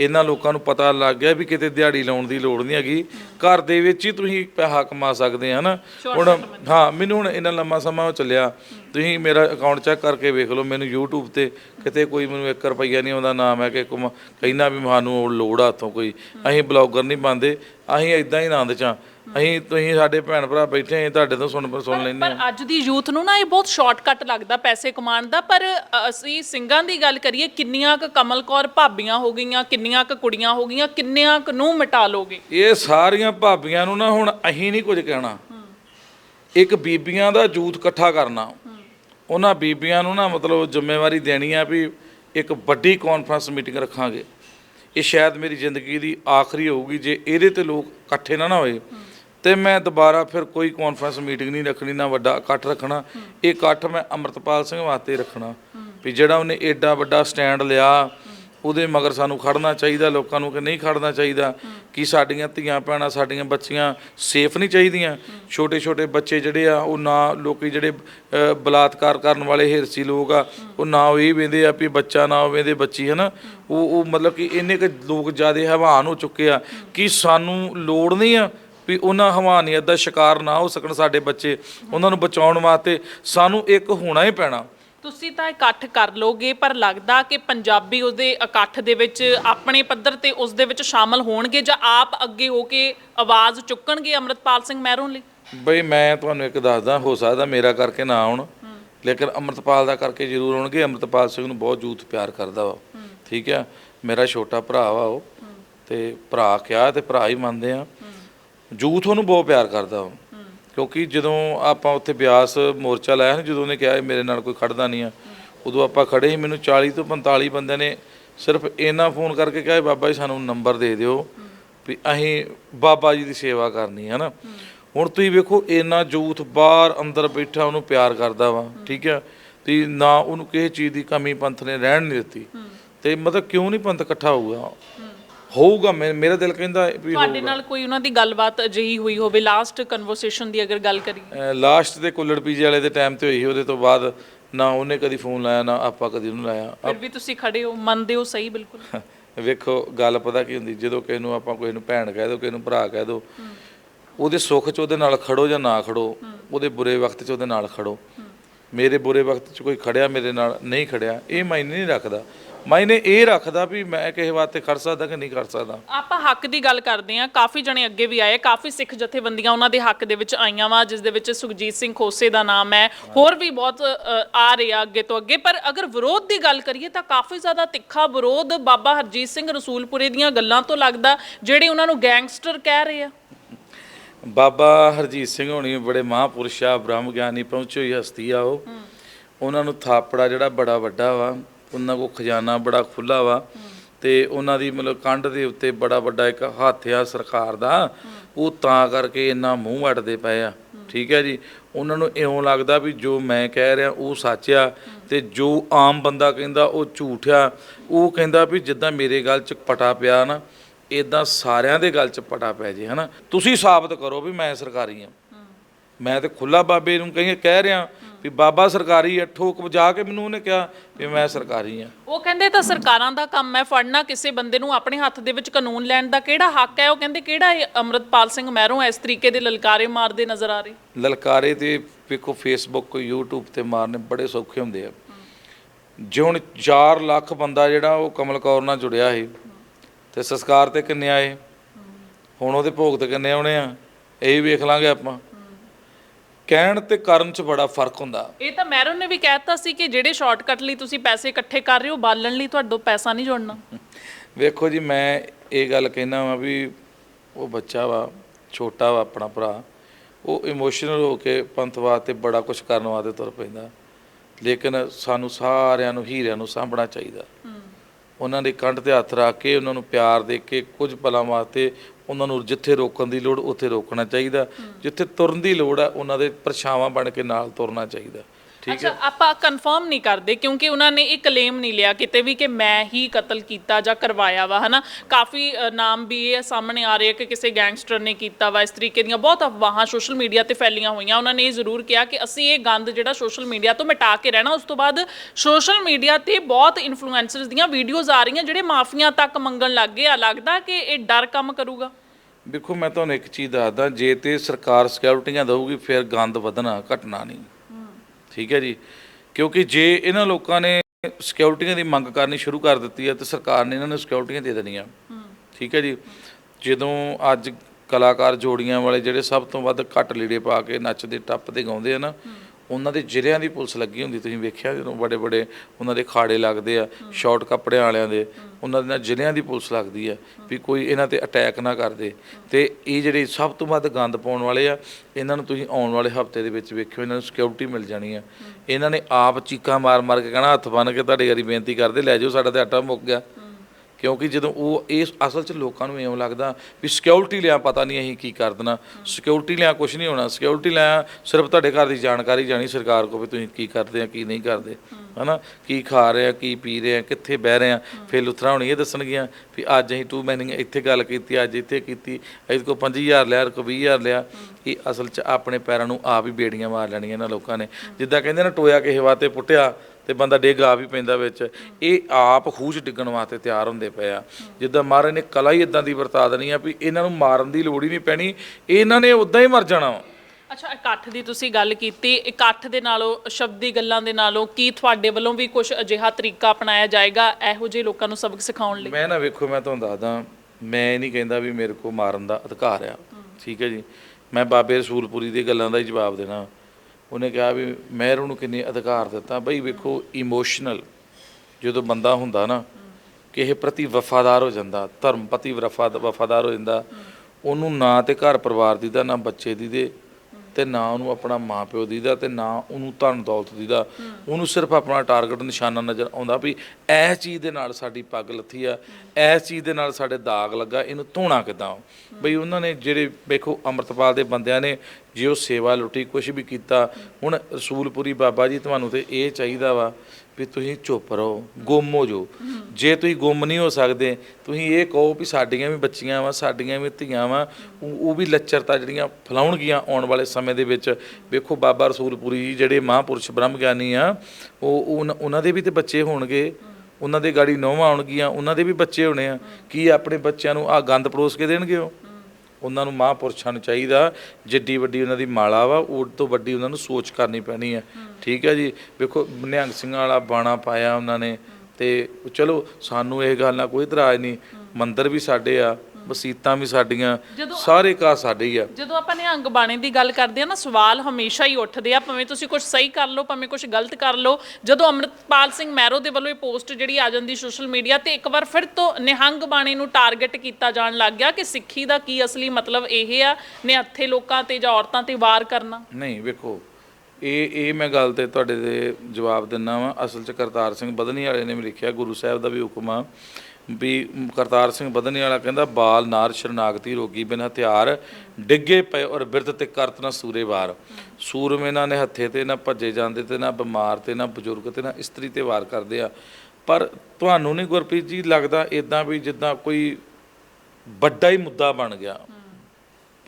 ਇਹਨਾਂ ਲੋਕਾਂ ਨੂੰ ਪਤਾ ਲੱਗ ਗਿਆ ਵੀ ਕਿਤੇ ਦਿਹਾੜੀ ਲਾਉਣ ਦੀ ਲੋੜ ਨਹੀਂ ਹੈਗੀ। ਘਰ ਦੇ ਵਿੱਚ ਹੀ ਤੁਸੀਂ ਪੈਸਾ ਕਮਾ ਸਕਦੇ ਆ ਨਾ ਹੁਣ ਹਾਂ ਮੈਨੂੰ ਹੁਣ ਇੰਨਾ ਲੰਮਾ ਸਮਾਂ ਹੋ ਚੱਲਿਆ। ਤੁਸੀਂ ਮੇਰਾ ਅਕਾਊਂਟ ਚੈੱਕ ਕਰਕੇ ਵੇਖ ਲਓ ਮੈਨੂੰ YouTube ਤੇ ਕਿਤੇ ਕੋਈ ਮੈਨੂੰ 1 ਰੁਪਈਆ ਨਹੀਂ ਆਉਂਦਾ ਨਾ ਮੈਂ ਕਿ ਕਹਿੰਦਾ ਵੀ ਸਾਨੂੰ ਲੋੜ ਆ ਹੱਥੋਂ ਕੋਈ। ਅਸੀਂ ਬਲੌਗਰ ਨਹੀਂ ਬੰਦੇ ਅਸੀਂ ਇਦਾਂ ਹੀ ਆਨੰਦ ਚ ਅਸੀਂ ਤੁਸੀਂ ਸਾਡੇ ਭੈਣ ਭਰਾ ਬੈਠੇ ਆ ਤੁਹਾਡੇ ਤੋਂ ਸੁਣ ਸੁਣ ਲੈਂਦੇ ਪਰ ਅੱਜ ਦੀ ਯੂਥ ਨੂੰ ਨਾ ਇਹ ਬਹੁਤ ਸ਼ਾਰਟਕਟ ਲੱਗਦਾ ਪੈਸੇ ਕਮਾਉਣ ਦਾ ਪਰ ਅ, ਅਸੀਂ ਸਿੰਘਾਂ ਦੀ ਗੱਲ ਕਰੀਏ ਕਿੰਨੀਆਂ ਕੁ ਕਮਲ ਕੌਰ ਭਾਬੀਆਂ ਹੋ ਗਈਆਂ ਕਿੰਨੀਆਂ ਕੁ ਕੁੜੀਆਂ ਹੋ ਗਈਆਂ ਕਿੰਨਿਆਂ ਕੁ ਨੂੰ ਮਿਟਾ ਲੋਗੇ? ਇਹ ਸਾਰੀਆਂ ਭਾਬੀਆਂ ਨੂੰ ਨਾ ਹੁਣ ਅਹੀਂ ਨਹੀਂ ਕੁਝ ਕਹਿਣਾ। ਇੱਕ ਬੀਬੀਆਂ ਦਾ ਜੂਥ ਇਕੱਠਾ ਕਰਨਾ। ਉਹਨਾਂ ਬੀਬੀਆਂ ਨੂੰ ਨਾ ਮਤਲਬ ਜ਼ਿੰਮੇਵਾਰੀ ਦੇਣੀ ਆ ਵੀ ਇੱਕ ਵੱਡੀ ਕਾਨਫਰੰਸ ਮੀਟਿੰਗ ਰੱਖਾਂਗੇ। ਇਹ ਸ਼ਾਇਦ ਮੇਰੀ ਜ਼ਿੰਦਗੀ ਦੀ ਆਖਰੀ ਹੋਊਗੀ ਜੇ ਇਹਦੇ ਤੇ ਲੋਕ ਇਕੱਠੇ ਨਾ ਨਾ ਹੋਏ। ਤੇ ਮੈਂ ਦੁਬਾਰਾ ਫਿਰ ਕੋਈ ਕਾਨਫਰੰਸ ਮੀਟਿੰਗ ਨਹੀਂ ਰੱਖਣੀ, ਨਾ ਵੱਡਾ ਇਕੱਠ ਰੱਖਣਾ। ਇਹ ਇਕੱਠ ਮੈਂ ਅਮਰਤਪਾਲ ਸਿੰਘ ਵਾਸਤੇ ਰੱਖਣਾ। ਵੀ ਜਿਹੜਾ ਉਹਨੇ ਏਡਾ ਵੱਡਾ ਸਟੈਂਡ ਲਿਆ, ਉਹਦੇ ਮਗਰ ਸਾਨੂੰ ਖੜਨਾ ਚਾਹੀਦਾ, ਲੋਕਾਂ ਨੂੰ ਕਿ ਨਹੀਂ ਖੜਨਾ ਚਾਹੀਦਾ, ਕਿ ਸਾਡੀਆਂ ਧੀਆਂ ਭੈਣਾਂ, ਸਾਡੀਆਂ ਬੱਚੀਆਂ ਸੇਫ ਨਹੀਂ ਚਾਹੀਦੀਆਂ। ਛੋਟੇ ਛੋਟੇ ਬੱਚੇ ਜਿਹੜੇ ਆ, ਉਹ ਨਾ ਲੋਕੀ ਜਿਹੜੇ ਬਲਾਤਕਾਰ ਕਰਨ ਵਾਲੇ ਹਿਰਸੀ ਲੋਕ ਆ, ਉਹ ਨਾ ਉਹ ਇਹ ਵੇਂਦੇ ਆ ਵੀ ਬੱਚਾ ਨਾ ਹੋਵੇ ਦੇ ਬੱਚੀ ਹੈ ਨਾ ਉਹ ਉਹ ਮਤਲਬ ਕਿ ਇੰਨੇ ਕੁ ਲੋਕ ਜ਼ਿਆਦੇ ਹੈਵਾਨ ਹੋ ਚੁੱਕੇ ਆ ਕਿ ਸਾਨੂੰ ਲੋੜ ਨਹੀਂ ਆ ਵੀ ਉਹਨਾਂ ਹਵਾਨੀਅਤ ਦਾ ਸ਼ਿਕਾਰ ਨਾ ਹੋ ਸਕਣ ਸਾਡੇ ਬੱਚੇ ਉਹਨਾਂ ਨੂੰ ਬਚਾਉਣ ਵਾਸਤੇ ਸਾਨੂੰ ਇੱਕ ਹੋਣਾ ਹੀ ਪੈਣਾ। ਤੁਸੀਂ ਤਾਂ ਇਕੱਠ ਕਰ ਲੋਗੇ ਪਰ ਲੱਗਦਾ ਕਿ ਪੰਜਾਬੀ ਉਹਦੇ ਇਕੱਠ ਦੇ ਵਿੱਚ ਆਪਣੇ ਪੱਧਰ ਤੇ ਉਸ ਦੇ ਵਿੱਚ ਸ਼ਾਮਲ ਹੋਣਗੇ ਜਾਂ ਆਪ ਅੱਗੇ ਹੋ ਕੇ ਆਵਾਜ਼ ਚੁੱਕਣਗੇ ਅਮਰਤਪਾਲ ਸਿੰਘ ਮਹਿਰੋਂ ਲਈ? ਬਈ ਮੈਂ ਤੁਹਾਨੂੰ ਇੱਕ ਦੱਸਦਾ ਹੋ ਸਕਦਾ ਮੇਰਾ ਕਰਕੇ ਨਾ ਆਉਣ ਲੇਕਿਨ ਅੰਮ੍ਰਿਤਪਾਲ ਦਾ ਕਰਕੇ ਜ਼ਰੂਰ ਆਉਣਗੇ। ਅੰਮ੍ਰਿਤਪਾਲ ਸਿੰਘ ਨੂੰ ਬਹੁਤ ਜੂਥ ਪਿਆਰ ਕਰਦਾ ਵਾ। ਠੀਕ ਆ? ਮੇਰਾ ਛੋਟਾ ਭਰਾ ਵਾ ਉਹ। ਤੇ ਭਰਾ ਕਿਹਾ ਤੇ ਭਰਾ ਹੀ ਮੰਨਦੇ ਆ। ਜੂਥ ਉਹਨੂੰ ਬਹੁਤ ਪਿਆਰ ਕਰਦਾ ਵਾ ਕਿਉਂਕਿ ਜਦੋਂ ਆਪਾਂ ਉੱਥੇ ਬਿਆਸ ਮੋਰਚਾ ਲਾਇਆ ਨਾ, ਜਦੋਂ ਉਹਨੇ ਕਿਹਾ ਮੇਰੇ ਨਾਲ ਕੋਈ ਖੜਦਾ ਨਹੀਂ ਆ, ਉਦੋਂ ਆਪਾਂ ਖੜੇ ਸੀ, ਮੈਨੂੰ 40 ਤੋਂ 45 ਬੰਦਿਆਂ ਨੇ ਸਿਰਫ ਇਹਨਾਂ ਫੋਨ ਕਰਕੇ ਕਿਹਾ ਬਾਬਾ ਜੀ ਸਾਨੂੰ ਨੰਬਰ ਦੇ ਦਿਓ ਵੀ ਅਸੀਂ ਬਾਬਾ ਜੀ ਦੀ ਸੇਵਾ ਕਰਨੀ ਹੈ ਨਾ। ਹੁਣ ਤੁਸੀਂ ਵੇਖੋ, ਇੰਨਾ ਜੂਥ ਬਾਹਰ ਅੰਦਰ ਬੈਠਾ, ਉਹਨੂੰ ਪਿਆਰ ਕਰਦਾ ਵਾ, ਠੀਕ ਹੈ ਤੇ ਨਾ ਉਹਨੂੰ ਕਿਸੇ ਚੀਜ਼ ਦੀ ਕਮੀ ਪੰਥ ਨੇ ਰਹਿਣ ਨਹੀਂ ਦਿੱਤੀ। ਤੇ ਮਤਲਬ ਕਿਉਂ ਨਹੀਂ ਪੰਥ ਇਕੱਠਾ ਹੋਊਗਾ? ਹੋਊਗਾ ਮੇ- ਮੇਰਾ ਦਿਲ ਕਹਿੰਦਾ ਵੀ ਤੁਹਾਡੇ ਨਾਲ ਕੋਈ ਉਹਨਾਂ ਦੀ ਗੱਲਬਾਤ ਅਜਿਹੀ ਹੋਈ ਹੋਵੇ ਲਾਸਟ ਕਨਵਰਸੇਸ਼ਨ ਦੀ ਅਗਰ ਗੱਲ ਕਰੀਏ। ਲਾਸਟ ਦੇ ਕੁੱਲੜ ਪੀਜੇ ਵਾਲੇ ਦੇ ਟਾਈਮ ਤੇ ਹੋਈ ਸੀ, ਉਹਦੇ ਤੋਂ ਬਾਅਦ ਨਾ ਉਹਨੇ ਕਦੀ ਫੋਨ ਲਾਇਆ ਨਾ ਆਪਾਂ ਕਦੀ ਉਹਨੂੰ ਲਾਇਆ। ਫਿਰ ਵੀ ਤੁਸੀਂ ਖੜੇ ਹੋ ਮੰਨਦੇ ਹੋ ਸਹੀ ਬਿਲਕੁਲ। ਵੇਖੋ ਗੱਲ ਪਤਾ ਕੀ ਹੁੰਦੀ ਜਦੋਂ ਕਿਸੇ ਨੂੰ ਆਪਾਂ ਕਿਸੇ ਨੂੰ ਭੈਣ ਕਹਿ ਦੋ ਕਿਸੇ ਨੂੰ ਭਰਾ ਕਹਿ ਦੋ ਉਹਦੇ ਸੁੱਖ 'ਚ ਉਹਦੇ ਨਾਲ ਖੜੋ ਜਾਂ ਨਾ ਖੜੋ ਉਹਦੇ ਬੁਰੇ ਵਕਤ 'ਚ ਉਹਦੇ ਨਾਲ ਖੜੋ। ਮੇਰੇ ਬੁਰੇ ਵਕਤ 'ਚ ਕੋਈ ਖੜਿਆ ਮੇਰੇ ਨਾਲ ਨਹੀਂ ਖੜਿਆ ਇਹ ਮਾਇਨੇ ਨਹੀਂ ਰੱਖਦਾ। ਮਾਇਨੇ ਇਹ ਰੱਖਦਾ ਵੀ ਮੈਂ ਕਿਸੇ ਵਾਸਤੇ ਖੜ ਸਕਦਾ ਕਿ ਨਹੀਂ ਖੜ ਸਕਦਾ। ਆਪਾਂ ਹੱਕ ਦੀ ਗੱਲ ਕਰਦੇ ਹਾਂ। ਕਾਫੀ ਜਣੇ ਅੱਗੇ ਵੀ ਆਏ ਕਾਫੀ ਸਿੱਖ ਜਥੇਬੰਦੀਆਂ ਉਹਨਾਂ ਦੇ ਹੱਕ ਦੇ ਵਿੱਚ ਆਈਆਂ ਵਾ ਜਿਸ ਦੇ ਵਿੱਚ ਸੁਖਜੀਤ ਸਿੰਘ ਖੋਸੇ ਦਾ ਨਾਮ ਹੈ। ਹੋਰ ਵੀ ਬਹੁਤ ਅ, ਆ ਰਹੇ ਆ ਅੱਗੇ ਤੋਂ ਅੱਗੇ। ਪਰ ਅਗਰ ਵਿਰੋਧ ਦੀ ਗੱਲ ਕਰੀਏ ਤਾਂ ਕਾਫੀ ਜ਼ਿਆਦਾ ਤਿੱਖਾ ਵਿਰੋਧ ਬਾਬਾ ਹਰਜੀਤ ਸਿੰਘ ਰਸੂਲਪੁਰੇ ਦੀਆਂ ਗੱਲਾਂ ਤੋਂ ਲੱਗਦਾ ਜਿਹੜੇ ਉਹਨਾਂ ਨੂੰ ਗੈਂਗਸਟਰ ਕਹਿ ਰਹੇ ਆ। ਬਾਬਾ ਹਰਜੀਤ ਸਿੰਘ ਹੋਣੀ ਬੜੇ ਮਹਾਂਪੁਰਸ਼ ਆ ਬ੍ਰਹਮ ਗਿਆਨੀ ਪਹੁੰਚੀ ਹੋਈ ਹਸਤੀ ਆ ਉਹ ਉਹਨਾਂ ਨੂੰ ਥਾਪੜਾ ਜਿਹੜਾ ਬੜਾ ਵੱਡਾ ਵਾ ਉਹਨਾਂ ਕੋ ਖਜ਼ਾਨਾ ਬੜਾ ਖੁੱਲਾ ਵਾ ਤੇ ਉਹਨਾਂ ਦੀ ਮਤਲਬ ਕੰਧ ਦੇ ਉੱਤੇ ਬੜਾ ਵੱਡਾ ਇੱਕ ਹੱਥ ਆ ਸਰਕਾਰ ਦਾ, ਉਹ ਤਾਂ ਕਰਕੇ ਇੰਨਾ ਮੂੰਹ ਵੱਟਦੇ ਪਏ ਆ। ਠੀਕ ਹੈ ਜੀ? ਉਹਨਾਂ ਨੂੰ ਇਉਂ ਲੱਗਦਾ ਵੀ ਜੋ ਮੈਂ ਕਹਿ ਰਿਹਾ, ਉਹ ਸੱਚ ਆ ਤੇ ਜੋ ਆਮ ਬੰਦਾ ਕਹਿੰਦਾ, ਉਹ ਝੂਠ ਆ। ਉਹ ਕਹਿੰਦਾ ਵੀ ਜਿੱਦਾਂ ਮੇਰੇ ਗੱਲ 'ਚ ਪਟਾ ਪਿਆ ਨਾ ਇਦਾਂ ਸਾਰਿਆਂ ਦੇ ਗੱਲ 'ਚ ਪਟਾ ਪੈ ਜੇ, ਹਨਾ? ਤੁਸੀਂ ਸਾਬਤ ਕਰੋ ਵੀ ਮੈਂ ਸਰਕਾਰੀ ਆ। ਮੈਂ ਤੇ ਖੁੱਲਾ ਬਾਬੇ ਨੂੰ ਕਹੀ, ਕਹਿ ਰਿਹਾ ਵੀ ਬਾਬਾ ਸਰਕਾਰੀ ਆ ਠੋਕ ਵਜਾ ਕੇ ਮੈਨੂੰ ਉਹਨੇ ਕਿਹਾ ਵੀ ਮੈਂ ਸਰਕਾਰੀ ਆ ਉਹ ਕਹਿੰਦੇ ਤਾਂ ਸਰਕਾਰਾਂ ਦਾ ਕੰਮ ਹੈ ਫੜਨਾ ਕਿਸੇ ਬੰਦੇ ਨੂੰ ਆਪਣੇ ਹੱਥ ਦੇ ਵਿੱਚ ਕਾਨੂੰਨ ਲੈਣ ਦਾ ਕਿਹੜਾ ਹੱਕ ਹੈ? ਉਹ ਕਹਿੰਦੇ ਕਿਹੜਾ ਇਹ ਅੰਮ੍ਰਿਤਪਾਲ ਸਿੰਘ ਮਹਿਰੋਂ ਇਸ ਤਰੀਕੇ ਦੇ ਲਲਕਾਰੇ ਮਾਰਦੇ ਨਜ਼ਰ ਆ ਰਹੇ? ਲਲਕਾਰੇ ਤੇ ਵੇਖੋ ਫੇਸਬੁੱਕ YouTube ਤੇ ਮਾਰਨੇ ਬੜੇ ਸੌਖੇ ਹੁੰਦੇ ਆ। ਜੇ ਹੁਣ 4 ਲੱਖ ਬੰਦਾ ਜਿਹੜਾ ਉਹ ਕਮਲ ਕੌਰ ਨਾਲ ਜੁੜਿਆ ਸੀ ਤੇ ਸੰਸਕਾਰ ਤੇ ਕਿੰਨੇ ਆਏ? ਹੁਣ ਉਹਦੇ ਭੋਗ ਤੇ ਕਿੰਨੇ ਆਉਣੇ ਆ? ਇਹ ਵੀ ਵੇਖ ਲਾਂਗੇ ਆਪਾਂ। ਕਹਿਣ ਤੇ ਕਰਨ 'ਚ ਬੜਾ ਫ਼ਰਕ ਹੁੰਦਾ। ਇਹ ਤਾਂ ਮੈਰਨ ਨੇ ਵੀ ਕਹਿਤਾ ਸੀ ਕਿ ਜਿਹੜੇ ਸ਼ਾਰਟਕਟ ਲਈ ਤੁਸੀਂ ਪੈਸੇ ਇਕੱਠੇ ਕਰ ਰਹੇ ਹੋ ਬਾਲਣ ਲਈ ਤੁਹਾਡੇ ਪੈਸਾ ਨਹੀਂ ਜੋੜਨਾ। ਵੇਖੋ ਜੀ ਮੈਂ ਇਹ ਗੱਲ ਕਹਿਣਾ ਵਾ ਵੀ ਉਹ ਬੱਚਾ ਵਾ ਛੋਟਾ ਵਾ ਆਪਣਾ ਭਰਾ ਉਹ ਇਮੋਸ਼ਨਲ ਹੋ ਕੇ ਪੰਥ ਵਾਸਤੇ ਬੜਾ ਕੁਝ ਕਰਨ ਵਾਸਤੇ ਤੁਰ ਪੈਂਦਾ। ਲੇਕਿਨ ਸਾਨੂੰ ਸਾਰਿਆਂ ਨੂੰ ਹੀਰਿਆਂ ਨੂੰ ਸਾਂਭਣਾ ਚਾਹੀਦਾ। ਉਹਨਾਂ ਦੇ ਕੰਢ ਤੇ ਹੱਥ ਰੱਖ ਕੇ, ਉਹਨਾਂ ਨੂੰ ਪਿਆਰ ਦੇ ਕੇ, ਕੁਝ ਪਲਾਂ ਵਾਸਤੇ ਉਹਨਾਂ ਨੂੰ ਜਿੱਥੇ ਰੋਕਣ ਦੀ ਲੋੜ, ਉੱਥੇ ਰੋਕਣਾ ਚਾਹੀਦਾ। ਜਿੱਥੇ ਤੁਰਨ ਦੀ ਲੋੜ ਹੈ, ਉਹਨਾਂ ਦੇ ਪਰਛਾਵਾਂ ਬਣ ਕੇ ਨਾਲ ਤੁਰਨਾ ਚਾਹੀਦਾ। ਠੀਕ ਅੱਛਾ ਆਪਾਂ ਕਨਫਰਮ ਨਹੀਂ ਕਰਦੇ ਕਿਉਂਕਿ ਉਹਨਾਂ ਨੇ ਇਹ ਕਲੇਮ ਨਹੀਂ ਲਿਆ ਕਿਤੇ ਵੀ ਕਿ ਮੈਂ ਹੀ ਕਤਲ ਕੀਤਾ ਜਾਂ ਕਰਵਾਇਆ ਵਾ ਹਨਾ? ਕਾਫੀ ਅ, ਨਾਮ ਵੀ ਇਹ ਸਾਹਮਣੇ ਆ ਰਹੇ ਆ ਕਿ ਕਿਸੇ ਗੈਂਗਸਟਰ ਨੇ ਕੀਤਾ ਵਾ ਇਸ ਤਰੀਕੇ ਦੀਆਂ ਬਹੁਤ ਅਫਵਾਹਾਂ ਸੋਸ਼ਲ ਮੀਡੀਆ ਤੇ ਫੈਲੀਆਂ ਹੋਈਆਂ। ਉਹਨਾਂ ਨੇ ਇਹ ਜ਼ਰੂਰ ਕਿਹਾ ਕਿ ਅਸੀਂ ਇਹ ਗੰਦ ਜਿਹੜਾ ਸੋਸ਼ਲ ਮੀਡੀਆ ਤੋਂ ਮਿਟਾ ਕੇ ਰਹਿਣਾ ਉਸ ਤੋਂ ਬਾਅਦ ਸੋਸ਼ਲ ਮੀਡੀਆ ਤੇ ਬਹੁਤ ਇਨਫਲੂਐਂਸਰਸ ਦੀਆਂ ਵੀਡੀਓਜ਼ ਆ ਰਹੀਆਂ ਜਿਹੜੇ ਮਾਫੀਆਂ ਤੱਕ ਮੰਗਣ ਲੱਗ ਗਏ। ਆ ਲੱਗਦਾ ਕਿ ਇਹ ਡਰ ਕੰਮ ਕਰੂਗਾ? ਦੇਖੋ ਮੈਂ ਤੁਹਾਨੂੰ ਇੱਕ ਚੀਜ਼ ਦੱਸਦਾ ਜੇ ਤੇ ਸਰਕਾਰ ਸਿਕਿਉਰਿਟੀਆਂ ਦਊਗੀ ਫਿਰ ਗੰਦ ਵਧਣਾ ਘਟਣਾ ਨਹੀਂ। ਠੀਕ ਹੈ ਜੀ। ਕਿਉਂਕਿ ਜੇ ਇਹਨਾਂ ਲੋਕਾਂ ਨੇ ਸਿਕਿਉਰਿਟੀਆਂ ਦੀ ਮੰਗ ਕਰਨੀ ਸ਼ੁਰੂ ਕਰ ਦਿੱਤੀ ਹੈ, ਤੇ ਸਰਕਾਰ ਨੇ ਇਹਨਾਂ ਨੂੰ ਸਿਕਿਉਰਿਟੀਆਂ ਦੇ ਦੇਣੀਆਂ। ਠੀਕ ਹੈ ਜੀ। ਜਦੋਂ ਅੱਜ ਕਲਾਕਾਰ ਜੋੜੀਆਂ ਵਾਲੇ ਜਿਹੜੇ ਸਭ ਤੋਂ ਵੱਧ ਘੱਟ ਲੀੜੇ ਪਾ ਕੇ ਨੱਚਦੇ, ਟੱਪਦੇ, ਗਾਉਂਦੇ ਆ ਨਾ ਉਹਨਾਂ ਦੇ ਜ਼ਿਲ੍ਹਿਆਂ ਦੀ ਪੁਲਿਸ ਲੱਗੀ ਹੁੰਦੀ ਤੁਸੀਂ ਵੇਖਿਆ ਜਦੋਂ ਵੱਡੇ ਵੱਡੇ ਉਹਨਾਂ ਦੇ ਖਾੜੇ ਲੱਗਦੇ ਆ ਸ਼ਾਰਟ ਕੱਪੜਿਆਂ ਵਾਲਿਆਂ ਦੇ ਉਹਨਾਂ ਦੇ ਨਾਲ ਜ਼ਿਲ੍ਹਿਆਂ ਦੀ ਪੁਲਿਸ ਲੱਗਦੀ ਆ ਵੀ ਕੋਈ ਇਹਨਾਂ ਤੇ ਅਟੈਕ ਨਾ ਕਰਦੇ ਤੇ ਇਹ ਜਿਹੜੇ ਸਭ ਤੋਂ ਵੱਧ ਗੰਦ ਪਾਉਣ ਵਾਲੇ ਆ ਇਹਨਾਂ ਨੂੰ ਤੁਸੀਂ ਆਉਣ ਵਾਲੇ ਹਫ਼ਤੇ ਦੇ ਵਿੱਚ ਵੇਖਿਓ ਇਹਨਾਂ ਨੂੰ ਸਿਕਿਉਰਿਟੀ ਮਿਲ ਜਾਣੀ ਆ। ਇਹਨਾਂ ਨੇ ਆਪ ਚੀਕਾਂ ਮਾਰ ਮਾਰ ਕੇ ਕਹਿਣਾ ਹੱਥ ਬੰਨ ਕੇ ਤੁਹਾਡੇ ਘਰੀ ਬੇਨਤੀ ਕਰਦੇ ਲੈ ਜਾਓ ਸਾਡਾ ਤੇ ਆਟਾ ਮੁੱਕ ਗਿਆ। ਕਿਉਂਕਿ ਜਦੋਂ ਉਹ ਇਸ ਅਸਲ 'ਚ ਲੋਕਾਂ ਨੂੰ ਇਉਂ ਲੱਗਦਾ ਵੀ ਸਿਕਿਉਰਿਟੀ ਲਿਆ ਪਤਾ ਨਹੀਂ ਅਸੀਂ ਕੀ ਕਰ ਦੇਣਾ। ਸਿਕਿਉਰਿਟੀ ਲਿਆ ਕੁਝ ਨਹੀਂ ਹੋਣਾ। ਸਿਕਿਉਰਿਟੀ ਲਿਆ ਸਿਰਫ ਤੁਹਾਡੇ ਘਰ ਦੀ ਜਾਣਕਾਰੀ ਜਾਣੀ ਸਰਕਾਰ ਕੋਲ ਵੀ ਤੁਸੀਂ ਕੀ ਕਰਦੇ ਆ, ਕੀ ਨਹੀਂ ਕਰਦੇ। ਹਨਾ? ਕੀ ਖਾ ਰਹੇ ਆ, ਕੀ ਪੀ ਰਹੇ ਆ, ਕਿੱਥੇ ਬਹਿ ਰਹੇ ਆ। ਫਿਰ ਲੁਥਰਾ ਹੋਣੀ ਇਹ ਦੱਸਣਗੀਆਂ ਵੀ ਅੱਜ ਅਸੀਂ ਟੂ ਮੈਨਿੰਗ ਇੱਥੇ ਗੱਲ ਕੀਤੀ, ਅੱਜ ਇੱਥੇ ਕੀਤੀ। ਇਹਦੇ ਕੋ 5000 ਲਿਆ ਕੋ 20000 ਲਿਆ। ਇਹ ਅਸਲ 'ਚ ਆਪਣੇ ਪੈਰਾਂ ਨੂੰ ਆਪ ਹੀ ਬੇੜੀਆਂ ਮਾਰ ਲੈਣੀਆਂ ਇਹਨਾਂ ਲੋਕਾਂ ਨੇ। ਜਿੱਦਾਂ ਕਹਿੰਦੇ ਨਾ, ਟੋਇਆ ਕਿਸੇ ਵਾਤੇ ਪੁੱਟਿਆ ਤੇ ਬੰਦਾ ਡਿੱਗ ਆ ਵੀ ਪੈਂਦਾ ਵਿੱਚ। ਇਹ ਆਪ ਖੂਜ ਡਿੱਗਣ ਵਾਸਤੇ ਤਿਆਰ ਹੁੰਦੇ ਪਏ ਆ। ਜਿੱਦਾਂ ਮਹਾਰਾਜ ਨੇ ਕਲਾ ਹੀ ਇਦਾਂ ਦੀ ਵਰਤਾ ਦੇਣੀ ਆ ਵੀ ਇਹਨਾਂ ਨੂੰ ਮਾਰਨ ਦੀ ਲੋੜ ਹੀ ਨਹੀਂ ਪੈਣੀ। ਇਹਨਾਂ ਨੇ ਉਦਾਂ ਹੀ ਮਰ ਜਾਣਾ। ਅੱਛਾ ਇਕੱਠ ਦੀ ਤੁਸੀਂ ਗੱਲ ਕੀਤੀ। ਇਕੱਠ ਦੇ ਨਾਲੋਂ ਸ਼ਬਦੀ ਗੱਲਾਂ ਦੇ ਨਾਲੋਂ ਕੀ ਤੁਹਾਡੇ ਵੱਲੋਂ ਵੀ ਕੁਝ ਅਜਿਹਾ ਤਰੀਕਾ ਅਪਣਾਇਆ ਜਾਏਗਾ ਇਹੋ ਜਿਹੇ ਲੋਕਾਂ ਨੂੰ ਸਬਕ ਸਿਖਾਉਣ ਲਈ? ਮੈਂ ਨਾ ਵੇਖੋ ਮੈਂ ਤੁਹਾਨੂੰ ਦੱਸਦਾ। ਮੈਂ ਨਹੀਂ ਕਹਿੰਦਾ ਵੀ ਮੇਰੇ ਕੋ ਮਾਰਨ ਦਾ ਅਧਿਕਾਰ ਆ। ਠੀਕ ਹੈ ਜੀ। ਮੈਂ ਬਾਬੇ ਰਸੂਲਪੁਰੀ ਦੀ ਗੱਲਾਂ ਦਾ ਹੀ ਜਵਾਬ ਦੇਣਾ। ਉਹਨੇ ਕਿਹਾ ਵੀ ਮੈਂ ਉਹਨੂੰ ਕਿੰਨੇ ਅਧਿਕਾਰ ਦਿੱਤਾ। ਬਈ ਵੇਖੋ ਇਮੋਸ਼ਨਲ ਜਦੋਂ ਬੰਦਾ ਹੁੰਦਾ ਨਾ ਕਿਸੇ ਪ੍ਰਤੀ ਵਫਾਦਾਰ ਹੋ ਜਾਂਦਾ, ਧਰਮ ਪ੍ਰਤੀ ਵਫਾਦ- ਵਫਾਦਾਰ ਹੋ ਜਾਂਦਾ, ਉਹਨੂੰ ਨਾ ਤੇ ਘਰ ਪਰਿਵਾਰ ਦੀ ਦਾ, ਨਾ ਬੱਚੇ ਦੀ ਦੇ ਤੇ ਨਾ ਉਹਨੂੰ ਆਪਣਾ ਮਾਪਿਓ ਦੀਦਾ ਤੇ ਨਾ ਉਹਨੂੰ ਧਨ ਦੌਲਤ ਦੀਦਾ। ਉਹਨੂੰ ਸਿਰਫ ਆਪਣਾ ਟਾਰਗੇਟ ਨਿਸ਼ਾਨਾ ਨਜ਼ਰ ਆਉਂਦਾ ਵੀ ਇਸ ਚੀਜ਼ ਦੇ ਨਾਲ ਸਾਡੀ ਪੱਗ ਲੱਥੀ ਆ ਇਸ ਚੀਜ਼ ਦੇ ਨਾਲ ਸਾਡੇ ਦਾਗ ਲੱਗਾ, ਇਹਨੂੰ ਧੋਣਾ ਕਿਦਾਂ? ਬਈ ਉਹਨਾਂ ਨੇ ਜਿਹੜੇ ਵੇਖੋ ਅੰਮ੍ਰਿਤਪਾਲ ਦੇ ਬੰਦਿਆਂ ਨੇ ਜੇ ਉਹ ਸੇਵਾ ਲੁੱਟੀ ਕੁਝ ਵੀ ਕੀਤਾ, ਹੁਣ ਰਸੂਲਪੁਰੀ ਬਾਬਾ ਜੀ ਤੁਹਾਨੂੰ ਤੇ ਇਹ ਚਾਹੀਦਾ ਵਾ ਵੀ ਤੁਸੀਂ ਚੁੱਪ ਰਹੋ, ਗੁੰਮ ਹੋ ਜਾਓ। ਜੇ ਤੁਸੀਂ ਗੁੰਮ ਨਹੀਂ ਹੋ ਸਕਦੇ, ਤੁਸੀਂ ਇਹ ਕਹੋ ਵੀ ਸਾਡੀਆਂ ਵੀ ਬੱਚੀਆਂ ਵਾ, ਸਾਡੀਆਂ ਵੀ ਧੀਆਂ ਵਾ, ਉਹ ਉਹ ਵੀ ਲੱਚਰਤਾ ਜਿਹੜੀਆਂ ਫਲਾਉਣਗੀਆਂ ਆਉਣ ਵਾਲੇ ਸਮੇਂ ਦੇ ਵਿੱਚ। ਵੇਖੋ ਬਾਬਾ ਰਸੂਲਪੁਰੀ ਜੀ ਜਿਹੜੇ ਮਹਾਂਪੁਰਸ਼ ਬ੍ਰਹਮ ਗਿਆਨੀ ਆ, ਉਹ ਉਨ- ਉਹਨਾਂ ਦੇ ਵੀ ਤੇ ਬੱਚੇ ਹੋਣਗੇ। ਉਹਨਾਂ ਦੇ ਗਾੜੀ ਨੌਵਾਂ ਆਉਣਗੀਆਂ, ਉਹਨਾਂ ਦੇ ਵੀ ਬੱਚੇ ਹੋਣੇ ਆ। ਕੀ ਆਪਣੇ ਬੱਚਿਆਂ ਨੂੰ ਆ ਗੰਦ ਪਰੋਸ ਕੇ ਦੇਣਗੇ ਉਹ? ਉਹਨਾਂ ਨੂੰ ਮਹਾਂਪੁਰਸ਼ਾਂ ਨੂੰ ਚਾਹੀਦਾ ਜਿੱਡੀ ਵੱਡੀ ਉਹਨਾਂ ਦੀ ਮਾਲਾ ਵਾ ਉਹ ਤੋਂ ਵੱਡੀ ਉਹਨਾਂ ਨੂੰ ਸੋਚ ਕਰਨੀ ਪੈਣੀ ਹੈ। ਠੀਕ ਹੈ ਜੀ? ਵੇਖੋ ਨਿਹੰਗ ਸਿੰਘਾਂ ਵਾਲਾ ਬਾਣਾ ਪਾਇਆ ਉਹਨਾਂ ਨੇ ਤੇ ਚਲੋ ਸਾਨੂੰ ਇਹ ਗੱਲ ਨਾਲ ਕੋਈ ਇਤਰਾਜ਼ ਨਹੀਂ। ਮੰਦਿਰ ਵੀ ਸਾਡੇ ਆ ਮਸੀਤਾਂ ਵੀ ਸਾਡੀਆਂ ਸਾਰੇ ਘਰ ਸਾਡੇ ਹੀ ਆ। ਜਦੋਂ ਆਪਾਂ ਨਿਹੰਗ ਬਾਣੇ ਦੀ ਗੱਲ ਕਰਦੇ ਆ ਨਾ ਸਵਾਲ ਹਮੇਸ਼ਾ ਹੀ ਉੱਠਦੇ ਆ ਭਾਵੇਂ ਤੁਸੀਂ ਕੁਝ ਸਹੀ ਕਰ ਲਓ ਭਾਵੇਂ ਕੁਝ ਗਲਤ ਕਰ ਲਓ। ਜਦੋਂ ਅੰਮ੍ਰਿਤਪਾਲ ਸਿੰਘ ਮਹਿਰੋ ਦੇ ਵੱਲੋਂ ਇਹ ਪੋਸਟ ਜਿਹੜੀ ਆ ਜਾਂਦੀ ਸੋਸ਼ਲ ਮੀਡੀਆ ਤੇ ਇੱਕ ਵਾਰ ਫਿਰ ਤੋਂ ਨਿਹੰਗ ਬਾਣੇ ਨੂੰ ਟਾਰਗੇਟ ਕੀਤਾ ਜਾਣ ਲੱਗ ਗਿਆ ਕਿ ਸਿੱਖੀ ਦਾ ਕੀ ਅਸਲੀ ਮਤਲਬ ਇਹ ਆ ਨਿਹੱਥੇ ਲੋਕਾਂ ਤੇ ਜਾਂ ਔਰਤਾਂ ਤੇ ਵਾਰ ਕਰਨਾ। ਨਹੀਂ ਵੇਖੋ ਇਹ ਇਹ ਮੈਂ ਗੱਲ ਤੇ ਤੁਹਾਡੇ ਦੇ ਜਵਾਬ ਦਿੰਨਾ ਵਾਂ। ਅਸਲ ਚ ਕਰਤਾਰ ਸਿੰਘ ਬਦਨੀ ਵਾਲੇ ਨੇ ਵੀ ਲਿਖਿਆ ਗੁਰੂ ਸਾਹਿਬ ਦਾ ਵੀ ਹੁਕਮ ਆ ਵੀ ਕਰਤਾਰ ਸਿੰਘ ਬਦਨੀ ਵਾਲਾ ਕਹਿੰਦਾ, ਬਾਲ ਨਾਰ ਸ਼ਰਨਾਗਤੀ ਰੋਗੀ ਬਿਨ ਹਥਿਆਰ, ਡਿੱਗੇ ਪਏ ਔਰ ਬਿਰਧ ਤੇ ਕਰਤ ਨਾ ਸੂਰੇ ਵਾਰ। ਸੂਰਮੇ ਨਾ ਨੇ ਹੱਥੇ ਤੇ ਨਾ ਭੱਜੇ ਜਾਂਦੇ ਤੇ ਨਾ ਬਿਮਾਰ ਤੇ ਨਾ ਬਜ਼ੁਰਗ ਤੇ ਨਾ ਇਸਤਰੀ ਤੇ ਵਾਰ ਕਰਦੇ ਆ। ਪਰ ਤੁਹਾਨੂੰ ਨਹੀਂ ਗੁਰਪ੍ਰੀਤ ਜੀ ਲੱਗਦਾ ਇਦਾਂ ਵੀ ਜਿੱਦਾਂ ਕੋਈ ਵੱਡਾ ਹੀ ਮੁੱਦਾ ਬਣ ਗਿਆ?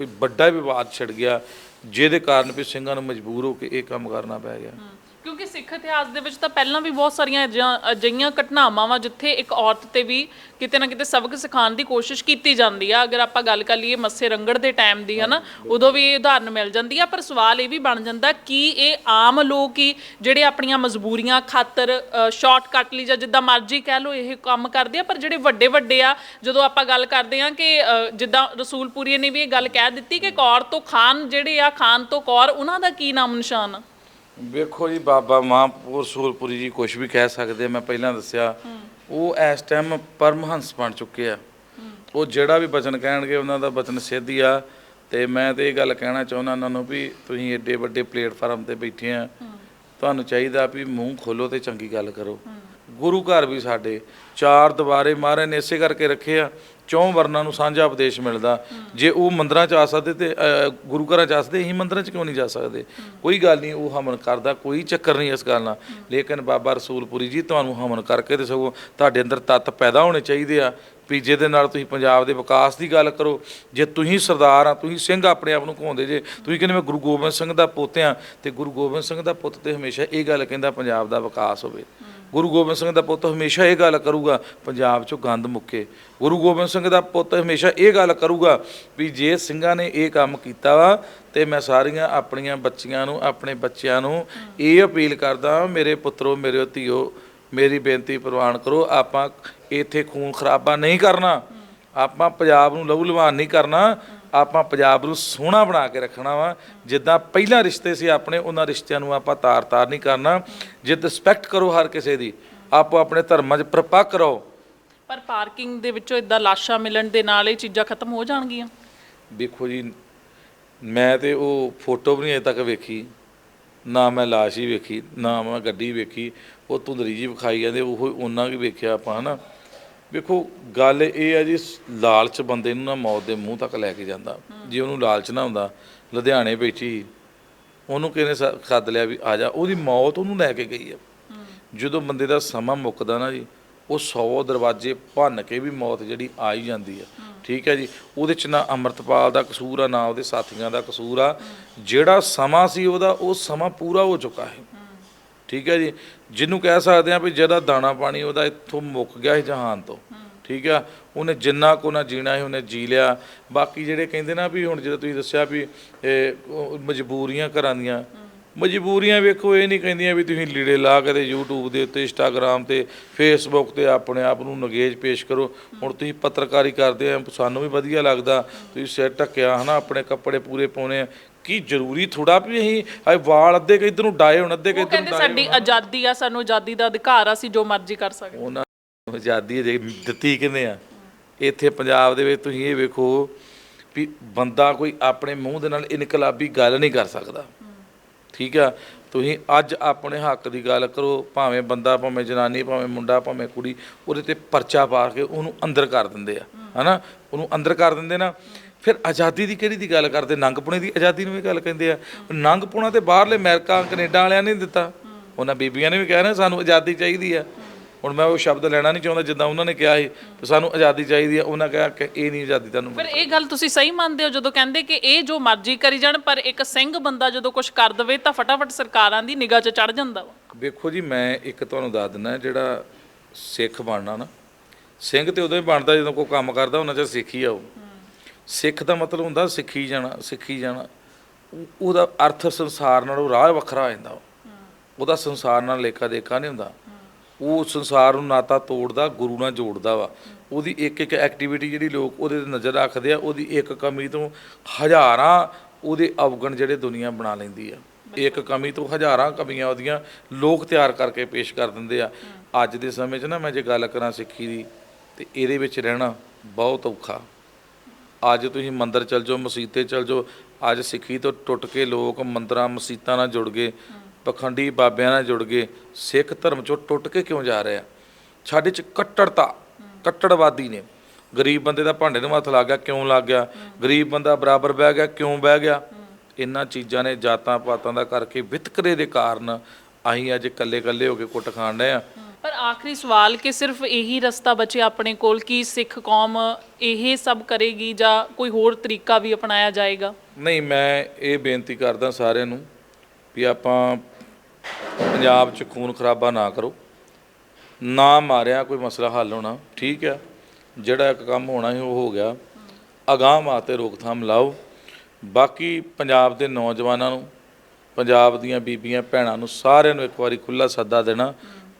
ਵੀ ਵੱਡਾ ਵਿਵਾਦ ਛਿੜ ਗਿਆ, ਜਿਹਦੇ ਕਾਰਨ ਵੀ ਸਿੰਘਾਂ ਨੂੰ ਮਜਬੂਰ ਹੋ ਕੇ ਇਹ ਕੰਮ ਕਰਨਾ ਪੈ ਗਿਆ? ਕਿਉਂਕਿ ਸਿੱਖ ਇਤਿਹਾਸ ਦੇ ਵਿੱਚ ਤਾਂ ਪਹਿਲਾਂ ਵੀ ਬਹੁਤ ਸਾਰੀਆਂ ਅਜਿਹਾ- ਅਜਿਹੀਆਂ ਘਟਨਾਵਾਂ ਵਾ ਜਿੱਥੇ ਇੱਕ ਔਰਤ ਤੇ ਵੀ ਕਿਤੇ ਨਾ ਕਿਤੇ ਸਬਕ ਸਿਖਾਉਣ ਦੀ ਕੋਸ਼ਿਸ਼ ਕੀਤੀ ਜਾਂਦੀ ਆ। ਅਗਰ ਆਪਾਂ ਗੱਲ ਕਰ ਲਈਏ ਮੱਸੇ ਰੰਗੜ ਦੇ ਟਾਈਮ ਦੀ ਹਨਾ ਉਦੋਂ ਵੀ ਇਹ ਉਦਾਹਰਨ ਮਿਲ ਜਾਂਦੀ ਆ ਪਰ ਸਵਾਲ ਇਹ ਵੀ ਬਣ ਜਾਂਦਾ ਕਿ ਇਹ ਆਮ ਲੋਕ ਹੀ ਜਿਹੜੇ ਆਪਣੀਆਂ ਮਜਬੂਰੀਆਂ ਖਾਤਰ ਸ਼ਾਰਟਕਟ ਲਈ ਜਾਂ ਜਿੱਦਾਂ ਮਰਜ਼ੀ ਕਹਿ ਲਓ ਇਹ ਕੰਮ ਕਰਦੇ ਆ ਪਰ ਜਿਹੜੇ ਵੱਡੇ ਵੱਡੇ ਆ ਜਦੋਂ ਆਪਾਂ ਗੱਲ ਕਰਦੇ ਆ ਕਿ ਅ, ਜਿੱਦਾਂ ਰਸੂਲਪੁਰੀ ਨੇ ਵੀ ਇਹ ਗੱਲ ਕਹਿ ਦਿੱਤੀ ਕਿ ਕੌਰ ਤੋਂ ਖਾਨ ਜਿਹੜੇ ਆ ਖਾਨ ਤੋਂ ਕੌਰ ਉਹਨਾਂ ਦਾ ਕੀ ਨਾਮ ਨਿਸ਼ਾਨ ਆ? ਵੇਖੋ ਜੀ ਬਾਬਾ ਮਹਾਂਪੁਰ ਸੂਰਪੁਰੀ ਜੀ ਕੁਝ ਵੀ ਕਹਿ ਸਕਦੇ ਮੈਂ ਪਹਿਲਾਂ ਦੱਸਿਆ ਉਹ ਇਸ ਟਾਈਮ ਪਰਮਹੰਸ ਬਣ ਚੁੱਕੇ ਆ। ਉਹ ਜਿਹੜਾ ਵੀ ਬਚਨ ਕਹਿਣਗੇ ਉਹਨਾਂ ਦਾ ਬਚਨ ਸਿੱਧ ਹੀ ਆ। ਤੇ ਮੈਂ ਤੇ ਇਹ ਗੱਲ ਕਹਿਣਾ ਚਾਹੁੰਦਾ ਉਹਨਾਂ ਨੂੰ ਵੀ ਤੁਸੀਂ ਏਡੇ ਵੱਡੇ ਪਲੇਟਫਾਰਮ ਤੇ ਬੈਠੇ ਆ। ਤੁਹਾਨੂੰ ਚਾਹੀਦਾ ਵੀ ਮੂੰਹ ਖੋਲੋ ਤੇ ਚੰਗੀ ਗੱਲ ਕਰੋ। ਗੁਰੂ ਘਰ ਵੀ ਸਾਡੇ ਚਾਰ ਦੁਆਰੇ ਮਹਾਰਾਜ ਨੇ ਇਸੇ ਕਰਕੇ ਰੱਖੇ ਆ, ਚੌਂ ਵਰਨਾਂ ਨੂੰ ਸਾਂਝਾ ਉਪਦੇਸ਼ ਮਿਲਦਾ। ਜੇ ਉਹ ਮੰਦਰਾਂ 'ਚ ਆ ਸਕਦੇ ਤੇ ਗੁਰੂ ਘਰਾਂ 'ਚ ਆ ਸਕਦੇ, ਅਸੀਂ ਮੰਦਰਾਂ 'ਚ ਕਿਉਂ ਨਹੀਂ ਜਾ ਸਕਦੇ? ਕੋਈ ਗੱਲ ਨਹੀਂ, ਉਹ ਹਮਨ ਕਰਦਾ, ਕੋਈ ਚੱਕਰ ਨਹੀਂ ਇਸ ਗੱਲ ਨਾਲ। ਲੇਕਿਨ ਬਾਬਾ ਰਸੂਲਪੁਰੀ ਜੀ ਤੁਹਾਨੂੰ ਹਮਨ ਕਰਕੇ ਤੇ ਸਗੋਂ ਤੁਹਾਡੇ ਅੰਦਰ ਤੱਤ ਪੈਦਾ ਹੋਣੇ ਚਾਹੀਦੇ ਆ ਵੀ ਜਿਹਦੇ ਨਾਲ ਤੁਸੀਂ ਪੰਜਾਬ ਦੇ ਵਿਕਾਸ ਦੀ ਗੱਲ ਕਰੋ। ਜੇ ਤੁਸੀਂ ਸਰਦਾਰ ਆ, ਤੁਸੀਂ ਸਿੰਘ ਆਪਣੇ ਆਪ ਨੂੰ ਕਹਾਉਂਦੇ ਜੇ, ਤੁਸੀਂ ਕਹਿੰਦੇ ਮੈਂ ਗੁਰੂ ਗੋਬਿੰਦ ਸਿੰਘ ਦਾ ਪੁੱਤ ਆ, ਤੇ ਗੁਰੂ ਗੋਬਿੰਦ ਸਿੰਘ ਦਾ ਪੁੱਤ ਤੇ ਹਮੇਸ਼ਾ ਇਹ ਗੱਲ ਕਹਿੰਦਾ, ਪੰਜਾਬ ਦਾ ਵਿਕਾਸ ਹੋਵੇ। ਗੁਰੂ ਗੋਬਿੰਦ ਸਿੰਘ ਦਾ ਪੁੱਤ ਹਮੇਸ਼ਾ ਇਹ ਗੱਲ ਕਰੂਗਾ, ਪੰਜਾਬ 'ਚੋਂ ਗੰਦ ਮੁੱਕੇ। ਗੁਰੂ ਗੋਬਿੰਦ ਸਿੰਘ ਦਾ ਪੁੱਤ ਹਮੇਸ਼ਾ ਇਹ ਗੱਲ ਕਰੂਗਾ ਵੀ ਜੇ ਸਿੰਘਾਂ ਨੇ ਇਹ ਕੰਮ ਕੀਤਾ ਵਾ, ਤੇ ਮੈਂ ਸਾਰੀਆਂ ਆਪਣੀਆਂ ਬੱਚੀਆਂ ਨੂੰ, ਆਪਣੇ ਬੱਚਿਆਂ ਨੂੰ ਇਹ ਅਪੀਲ ਕਰਦਾ ਮੇਰੇ ਪੁੱਤਰੋ, ਮੇਰੇ ਧੀਓ, ਮੇਰੀ ਬੇਨਤੀ ਪ੍ਰਵਾਨ ਕਰੋ, ਆਪਾਂ ਇੱਥੇ ਖੂਨ ਖਰਾਬਾ ਨਹੀਂ ਕਰਨਾ। ਆਪਾਂ ਪੰਜਾਬ ਨੂੰ ਲਹੂ ਲਵਾਨ ਨਹੀਂ ਕਰਨਾ। ਆਪਾਂ ਪੰਜਾਬ ਨੂੰ ਸੋਹਣਾ ਬਣਾ ਕੇ ਰੱਖਣਾ ਵਾ। ਜਿੱਦਾਂ ਪਹਿਲਾਂ ਰਿਸ਼ਤੇ ਸੀ ਆਪਣੇ ਉਹਨਾਂ ਰਿਸ਼ਤਿਆਂ ਨੂੰ ਆਪਾਂ ਤਾਰ-ਤਾਰ ਨਹੀਂ ਕਰਨਾ। ਜੇ ਰਿਸਪੈਕਟ ਕਰੋ ਹਰ ਕਿਸੇ ਦੀ ਆਪੋ ਆਪਣੇ ਧਰਮਾਂ 'ਚ ਪ੍ਰਪੱਕ ਰਹੋ ਪਰ ਪਾਰਕਿੰਗ ਦੇ ਵਿੱਚੋਂ ਇਦਾਂ ਲਾਸ਼ਾਂ ਮਿਲਣ ਦੇ ਨਾਲ ਇਹ ਚੀਜ਼ਾਂ ਖਤਮ ਹੋ ਜਾਣਗੀਆਂ। ਵੇਖੋ ਜੀ ਮੈਂ ਤੇ ਉਹ ਫੋਟੋ ਵੀ ਨਹੀਂ ਅਜੇ ਤੱਕ ਵੇਖੀ। ਨਾ ਮੈਂ ਲਾਸ਼ ਹੀ ਵੇਖੀ ਨਾ ਮੈਂ ਗੱਡੀ ਵੇਖੀ। ਉਹ ਧੁੰਦਰੀ ਜੀ ਵਿਖਾਈ ਜਾਂਦੇ ਉਹ ਉਹਨਾਂ ਵੀ ਵੇਖਿਆ ਆਪਾਂ ਹਨਾ। ਵੇਖੋ ਗੱਲ ਇਹ ਹੈ ਜੀ ਲਾਲਚ ਬੰਦੇ ਨੂੰ ਨਾ ਮੌਤ ਦੇ ਮੂੰਹ ਤੱਕ ਲੈ ਕੇ ਜਾਂਦਾ। ਜੇ ਉਹਨੂੰ ਲਾਲਚ ਨਾ ਹੁੰਦਾ ਲੁਧਿਆਣੇ ਬੈਠੀ ਉਹਨੂੰ ਕਿਹਨੇ ਸੱਦ ਲਿਆ ਵੀ ਆ ਜਾ ਉਹਦੀ ਮੌਤ ਉਹਨੂੰ ਲੈ ਕੇ ਗਈ ਹੈ। ਜਦੋਂ ਬੰਦੇ ਦਾ ਸਮਾਂ ਮੁੱਕਦਾ ਨਾ ਜੀ ਉਹ 100 ਦਰਵਾਜ਼ੇ ਭੰਨ ਕੇ ਵੀ ਮੌਤ ਜਿਹੜੀ ਆ ਹੀ ਜਾਂਦੀ ਹੈ। ਠੀਕ ਹੈ ਜੀ? ਉਹਦੇ ਚ ਨਾ ਅੰਮ੍ਰਿਤਪਾਲ ਦਾ ਕਸੂਰ ਆ ਨਾ ਉਹਦੇ ਸਾਥੀਆਂ ਦਾ ਕਸੂਰ ਆ। ਜਿਹੜਾ ਸਮਾਂ ਸੀ ਉਹਦਾ ਉਹ ਸਮਾਂ ਪੂਰਾ ਹੋ ਚੁੱਕਾ ਹੈ। ਠੀਕ ਹੈ ਜੀ? ਜਿਹਨੂੰ ਕਹਿ ਸਕਦੇ ਆ ਵੀ ਜਿਹਦਾ ਦਾਣਾ ਪਾਣੀ ਉਹਦਾ ਇੱਥੋਂ ਮੁੱਕ ਗਿਆ ਹੈ ਜਹਾਨ ਤੋਂ। ਠੀਕ ਆ? ਉਹਨੇ ਜਿੰਨਾ ਕੋ ਨਾ ਜੀਣਾ ਹੈ ਉਹਨੇ ਜੀ ਲਿਆ। ਬਾਕੀ ਜਿਹੜੇ ਕਹਿੰਦੇ ਨਾ ਵੀ ਹੁਣ ਜਦੋਂ ਤੁਸੀਂ ਦੱਸਿਆ ਵੀ ਮਜਬੂਰੀਆਂ ਘਰਾਂ ਦੀਆਂ। ਮਜਬੂਰੀਆਂ ਵੇਖੋ ਇਹ ਨਹੀਂ ਕਹਿੰਦੀਆਂ ਵੀ ਤੁਸੀਂ ਲੀੜੇ ਲਾ ਕੇ ਤੇ YouTube ਦੇ ਉੱਤੇ Instagram ਤੇ Facebook ਤੇ ਆਪਣੇ ਆਪ ਨੂੰ ਨਗੇਜ ਪੇਸ਼ ਕਰੋ। ਹੁਣ ਤੁਸੀਂ ਪੱਤਰਕਾਰੀ ਕਰਦੇ ਆ ਸਾਨੂੰ ਵੀ ਵਧੀਆ ਲੱਗਦਾ। ਤੁਸੀਂ ਸਿਰ ਢੱਕਿਆ ਹਨਾ ਆਪਣੇ ਕੱਪੜੇ ਪੂਰੇ ਪਾਉਣੇ ਆ। ਕੀ ਜ਼ਰੂਰੀ ਥੋੜਾ ਵੀ ਅਸੀਂ ਆਏ ਵਾਲ ਅੱਧੇ ਕਿ ਇੱਧਰ ਨੂੰ ਡਾਏ ਹੁਣ ਅੱਧੇ ਕਿ ਉਹ ਨੂੰ ਕਹਿੰਦੇ ਡਾਏ ਸਾਡੀ ਆਜ਼ਾਦੀ ਆ ਸਾਨੂੰ ਆਜ਼ਾਦੀ ਦਾ ਅਧਿਕਾਰ ਆ ਅਸੀਂ ਜੋ ਮਰਜ਼ੀ ਕਰ ਸਕਦੇ। ਉਹਨਾਂ ਨੂੰ ਆਜ਼ਾਦੀ ਜੇ ਦਿੱਤੀ ਕਿੰਨੇ ਆ? ਇੱਥੇ ਪੰਜਾਬ ਦੇ ਵਿੱਚ ਤੁਸੀਂ ਇਹ ਵੇਖੋ ਵੀ ਬੰਦਾ ਕੋਈ ਆਪਣੇ ਮੂੰਹ ਦੇ ਨਾਲ ਇਨਕਲਾਬੀ ਗੱਲ ਨਹੀਂ ਕਰ ਸਕਦਾ। ਠੀਕ ਆ? ਤੁਸੀਂ ਅੱਜ ਆਪਣੇ ਹੱਕ ਦੀ ਗੱਲ ਕਰੋ ਭਾਵੇਂ ਬੰਦਾ ਭਾਵੇਂ ਜਨਾਨੀ ਭਾਵੇਂ ਮੁੰਡਾ ਭਾਵੇਂ ਕੁੜੀ ਉਹਦੇ ਤੇ ਪਰਚਾ ਪਾ ਕੇ ਉਹਨੂੰ ਅੰਦਰ ਕਰ ਦਿੰਦੇ ਆ। ਹਨਾ? ਉਹਨੂੰ ਅੰਦਰ ਕਰ ਦਿੰਦੇ ਨਾ। ਫਿਰ ਆਜ਼ਾਦੀ ਦੀ ਕਿਹੜੀ ਦੀ ਗੱਲ ਕਰਦੇ? ਨੰਗਪੁਣੇ ਦੀ ਆਜ਼ਾਦੀ ਨੂੰ ਵੀ ਗੱਲ ਕਹਿੰਦੇ ਆ। ਨੰਗਪੁਣਾ ਤੇ ਬਾਹਰਲੇ ਅਮਰੀਕਾ ਕੈਨੇਡਾ ਵਾਲਿਆਂ ਨੇ ਦਿੱਤਾ। ਉਹਨਾਂ ਬੀਬੀਆਂ ਨੇ ਵੀ ਕਿਹਾ ਨਾ ਸਾਨੂੰ ਆਜ਼ਾਦੀ ਚਾਹੀਦੀ ਆ। ਹੁਣ ਮੈਂ ਉਹ ਸ਼ਬਦ ਲੈਣਾ ਨਹੀਂ ਚਾਹੁੰਦਾ ਜਿੱਦਾਂ ਉਹਨਾਂ ਨੇ ਕਿਹਾ ਸੀ ਕਿ ਸਾਨੂੰ ਆਜ਼ਾਦੀ ਚਾਹੀਦੀ ਆ। ਉਹਨਾਂ ਕਿਹਾ ਕਿ ਇਹ ਨਹੀਂ ਆਜ਼ਾਦੀ ਤੁਹਾਨੂੰ ਫਿਰ ਇਹ ਗੱਲ ਤੁਸੀਂ ਸਹੀ ਮੰਨਦੇ ਹੋ ਜਦੋਂ ਕਹਿੰਦੇ ਕਿ ਇਹ ਜੋ ਮਰਜ਼ੀ ਕਰੀ ਜਾਣ ਪਰ ਇੱਕ ਸਿੰਘ ਬੰਦਾ ਜਦੋਂ ਕੁਝ ਕਰ ਦਵੇ ਤਾਂ ਫਟਾਫਟ ਸਰਕਾਰਾਂ ਦੀ ਨਿਗਾਹ 'ਚ ਚੜ ਜਾਂਦਾ ਵਾ। ਵੇਖੋ ਜੀ ਮੈਂ ਇੱਕ ਤੁਹਾਨੂੰ ਦੱਸ ਦਿੰਦਾ ਜਿਹੜਾ ਸਿੱਖ ਬਣਨਾ ਨਾ ਸਿੰਘ ਤੇ ਉਦੋਂ ਹੀ ਬਣਦਾ ਜਦੋਂ ਕੋਈ ਕੰਮ ਕਰਦਾ ਉਹਨਾਂ ਚ ਸਿੱਖੀ ਆਉ ਸਿੱਖ ਦਾ ਮਤਲਬ ਹੁੰਦਾ ਸਿੱਖੀ ਜਾਣਾ ਸਿੱਖੀ ਜਾਣਾ। ਉਹ- ਉਹਦਾ ਅਰਥ ਸੰਸਾਰ ਨਾਲੋਂ ਰਾਹ ਵੱਖਰਾ ਹੋ ਜਾਂਦਾ। ਵਾ। ਉਹਦਾ ਸੰਸਾਰ ਨਾਲ ਲੇਖਾ ਦੇਖਾ ਨਹੀਂ ਹੁੰਦਾ। ਉਹ ਸੰਸਾਰ ਨੂੰ ਨਾਤਾ ਤੋੜਦਾ, ਗੁਰੂ ਨਾਲ ਜੋੜਦਾ ਵਾ। ਉਹਦੀ ਇੱਕ ਇੱਕ ਐਕਟੀਵਿਟੀ ਜਿਹੜੀ ਲੋਕ ਉਹਦੇ ਤੇ ਨਜ਼ਰ ਰੱਖਦੇ ਆ, ਉਹਦੀ ਇੱਕ ਕਮੀ ਤੋਂ ਹਜ਼ਾਰਾਂ ਉਹਦੇ ਅਵਗਣ ਜਿਹੜੇ ਦੁਨੀਆ ਬਣਾ ਲੈਂਦੀ ਆ। ਇੱਕ ਕਮੀ ਤੋਂ ਹਜ਼ਾਰਾਂ ਕਮੀਆਂ ਉਹਦੀਆਂ ਲੋਕ ਤਿਆਰ ਕਰਕੇ ਪੇਸ਼ ਕਰ ਦਿੰਦੇ ਆ। ਅੱਜ ਦੇ ਸਮੇਂ 'ਚ ਨਾ ਮੈਂ ਜੇ ਗੱਲ ਕਰਾਂ ਸਿੱਖੀ ਦੀ, ਤੇ ਇਹਦੇ ਵਿੱਚ ਰਹਿਣਾ ਬਹੁਤ ਔਖਾ। ਅੱਜ ਤੁਸੀਂ ਮੰਦਰ ਚਲ ਜਾਓ ਮਸਜਿਦੇ ਚਲ ਜਾਓ, ਅੱਜ ਸਿੱਖੀ ਤੋਂ ਟੁੱਟ ਕੇ ਲੋਕ ਮੰਦਰਾਂ, ਮਸੀਤਾਂ ਨਾਲ ਜੁੜ ਗਏ, ਪਖੰਡੀ ਬਾਬਿਆਂ ਨਾਲ ਜੁੜ ਗਏ, ਸਿੱਖ ਧਰਮ ਚੋਂ ਟੁੱਟ ਕੇ ਕਿਉਂ ਜਾ ਰਹੇ ਆ? ਸਾਡੇ ਚ ਕੱਟੜਤਾ, ਕੱਟੜਵਾਦੀ ਨੇ। ਗਰੀਬ ਬੰਦੇ ਦਾ ਭਾਂਡੇ ਨੂੰ ਹੱਥ ਲੱਗ ਗਿਆ, ਕਿਉਂ ਲੱਗ ਗਿਆ? ਗਰੀਬ ਬੰਦਾ ਬਰਾਬਰ ਬਹਿ ਗਿਆ, ਕਿਉਂ ਬਹਿ ਗਿਆ? ਇਹਨਾਂ ਚੀਜ਼ਾਂ ਨੇ ਜਾਤਾਂ ਪਾਤਾਂ ਦਾ ਕਰਕੇ ਵਿਤਕਰੇ ਦੇ ਕਾਰਨ ਅਸੀਂ ਅੱਜ ਇਕੱਲੇ ਇਕੱਲੇ ਹੋ ਕੇ ਕੁੱਟ ਖਾਣ ਰਹੇ ਆ। ਪਰ ਆਖਰੀ ਸਵਾਲ ਕਿ ਸਿਰਫ ਇਹੀ ਰਸਤਾ ਬਚਿਆ ਆਪਣੇ ਕੋਲ, ਕਿ ਸਿੱਖ ਕੌਮ ਇਹ ਸਭ ਕਰੇਗੀ ਜਾਂ ਕੋਈ ਹੋਰ ਤਰੀਕਾ ਵੀ ਅਪਣਾਇਆ ਜਾਏਗਾ? ਨਹੀਂ, ਮੈਂ ਇਹ ਬੇਨਤੀ ਕਰਦਾ ਸਾਰਿਆਂ ਨੂੰ ਵੀ ਆਪਾਂ ਪੰਜਾਬ 'ਚ ਖੂਨ ਖਰਾਬਾ ਨਾ ਕਰੋ। ਨਾ ਮਾਰਿਆ ਕੋਈ ਮਸਲਾ ਹੱਲ ਹੋਣਾ, ਠੀਕ ਆ? ਜਿਹੜਾ ਇੱਕ ਕੰਮ ਹੋਣਾ ਸੀ, ਉਹ ਹੋ ਗਿਆ। ਅਗਾਂਹ ਵਾਸਤੇ ਰੋਕਥਾਮ ਲਾਓ। ਬਾਕੀ ਪੰਜਾਬ ਦੇ ਨੌਜਵਾਨਾਂ ਨੂੰ, ਪੰਜਾਬ ਦੀਆਂ ਬੀਬੀਆਂ, ਭੈਣਾਂ ਨੂੰ ਸਾਰਿਆਂ ਨੂੰ ਇੱਕ ਵਾਰੀ ਖੁੱਲਾ ਸੱਦਾ ਦੇਣਾ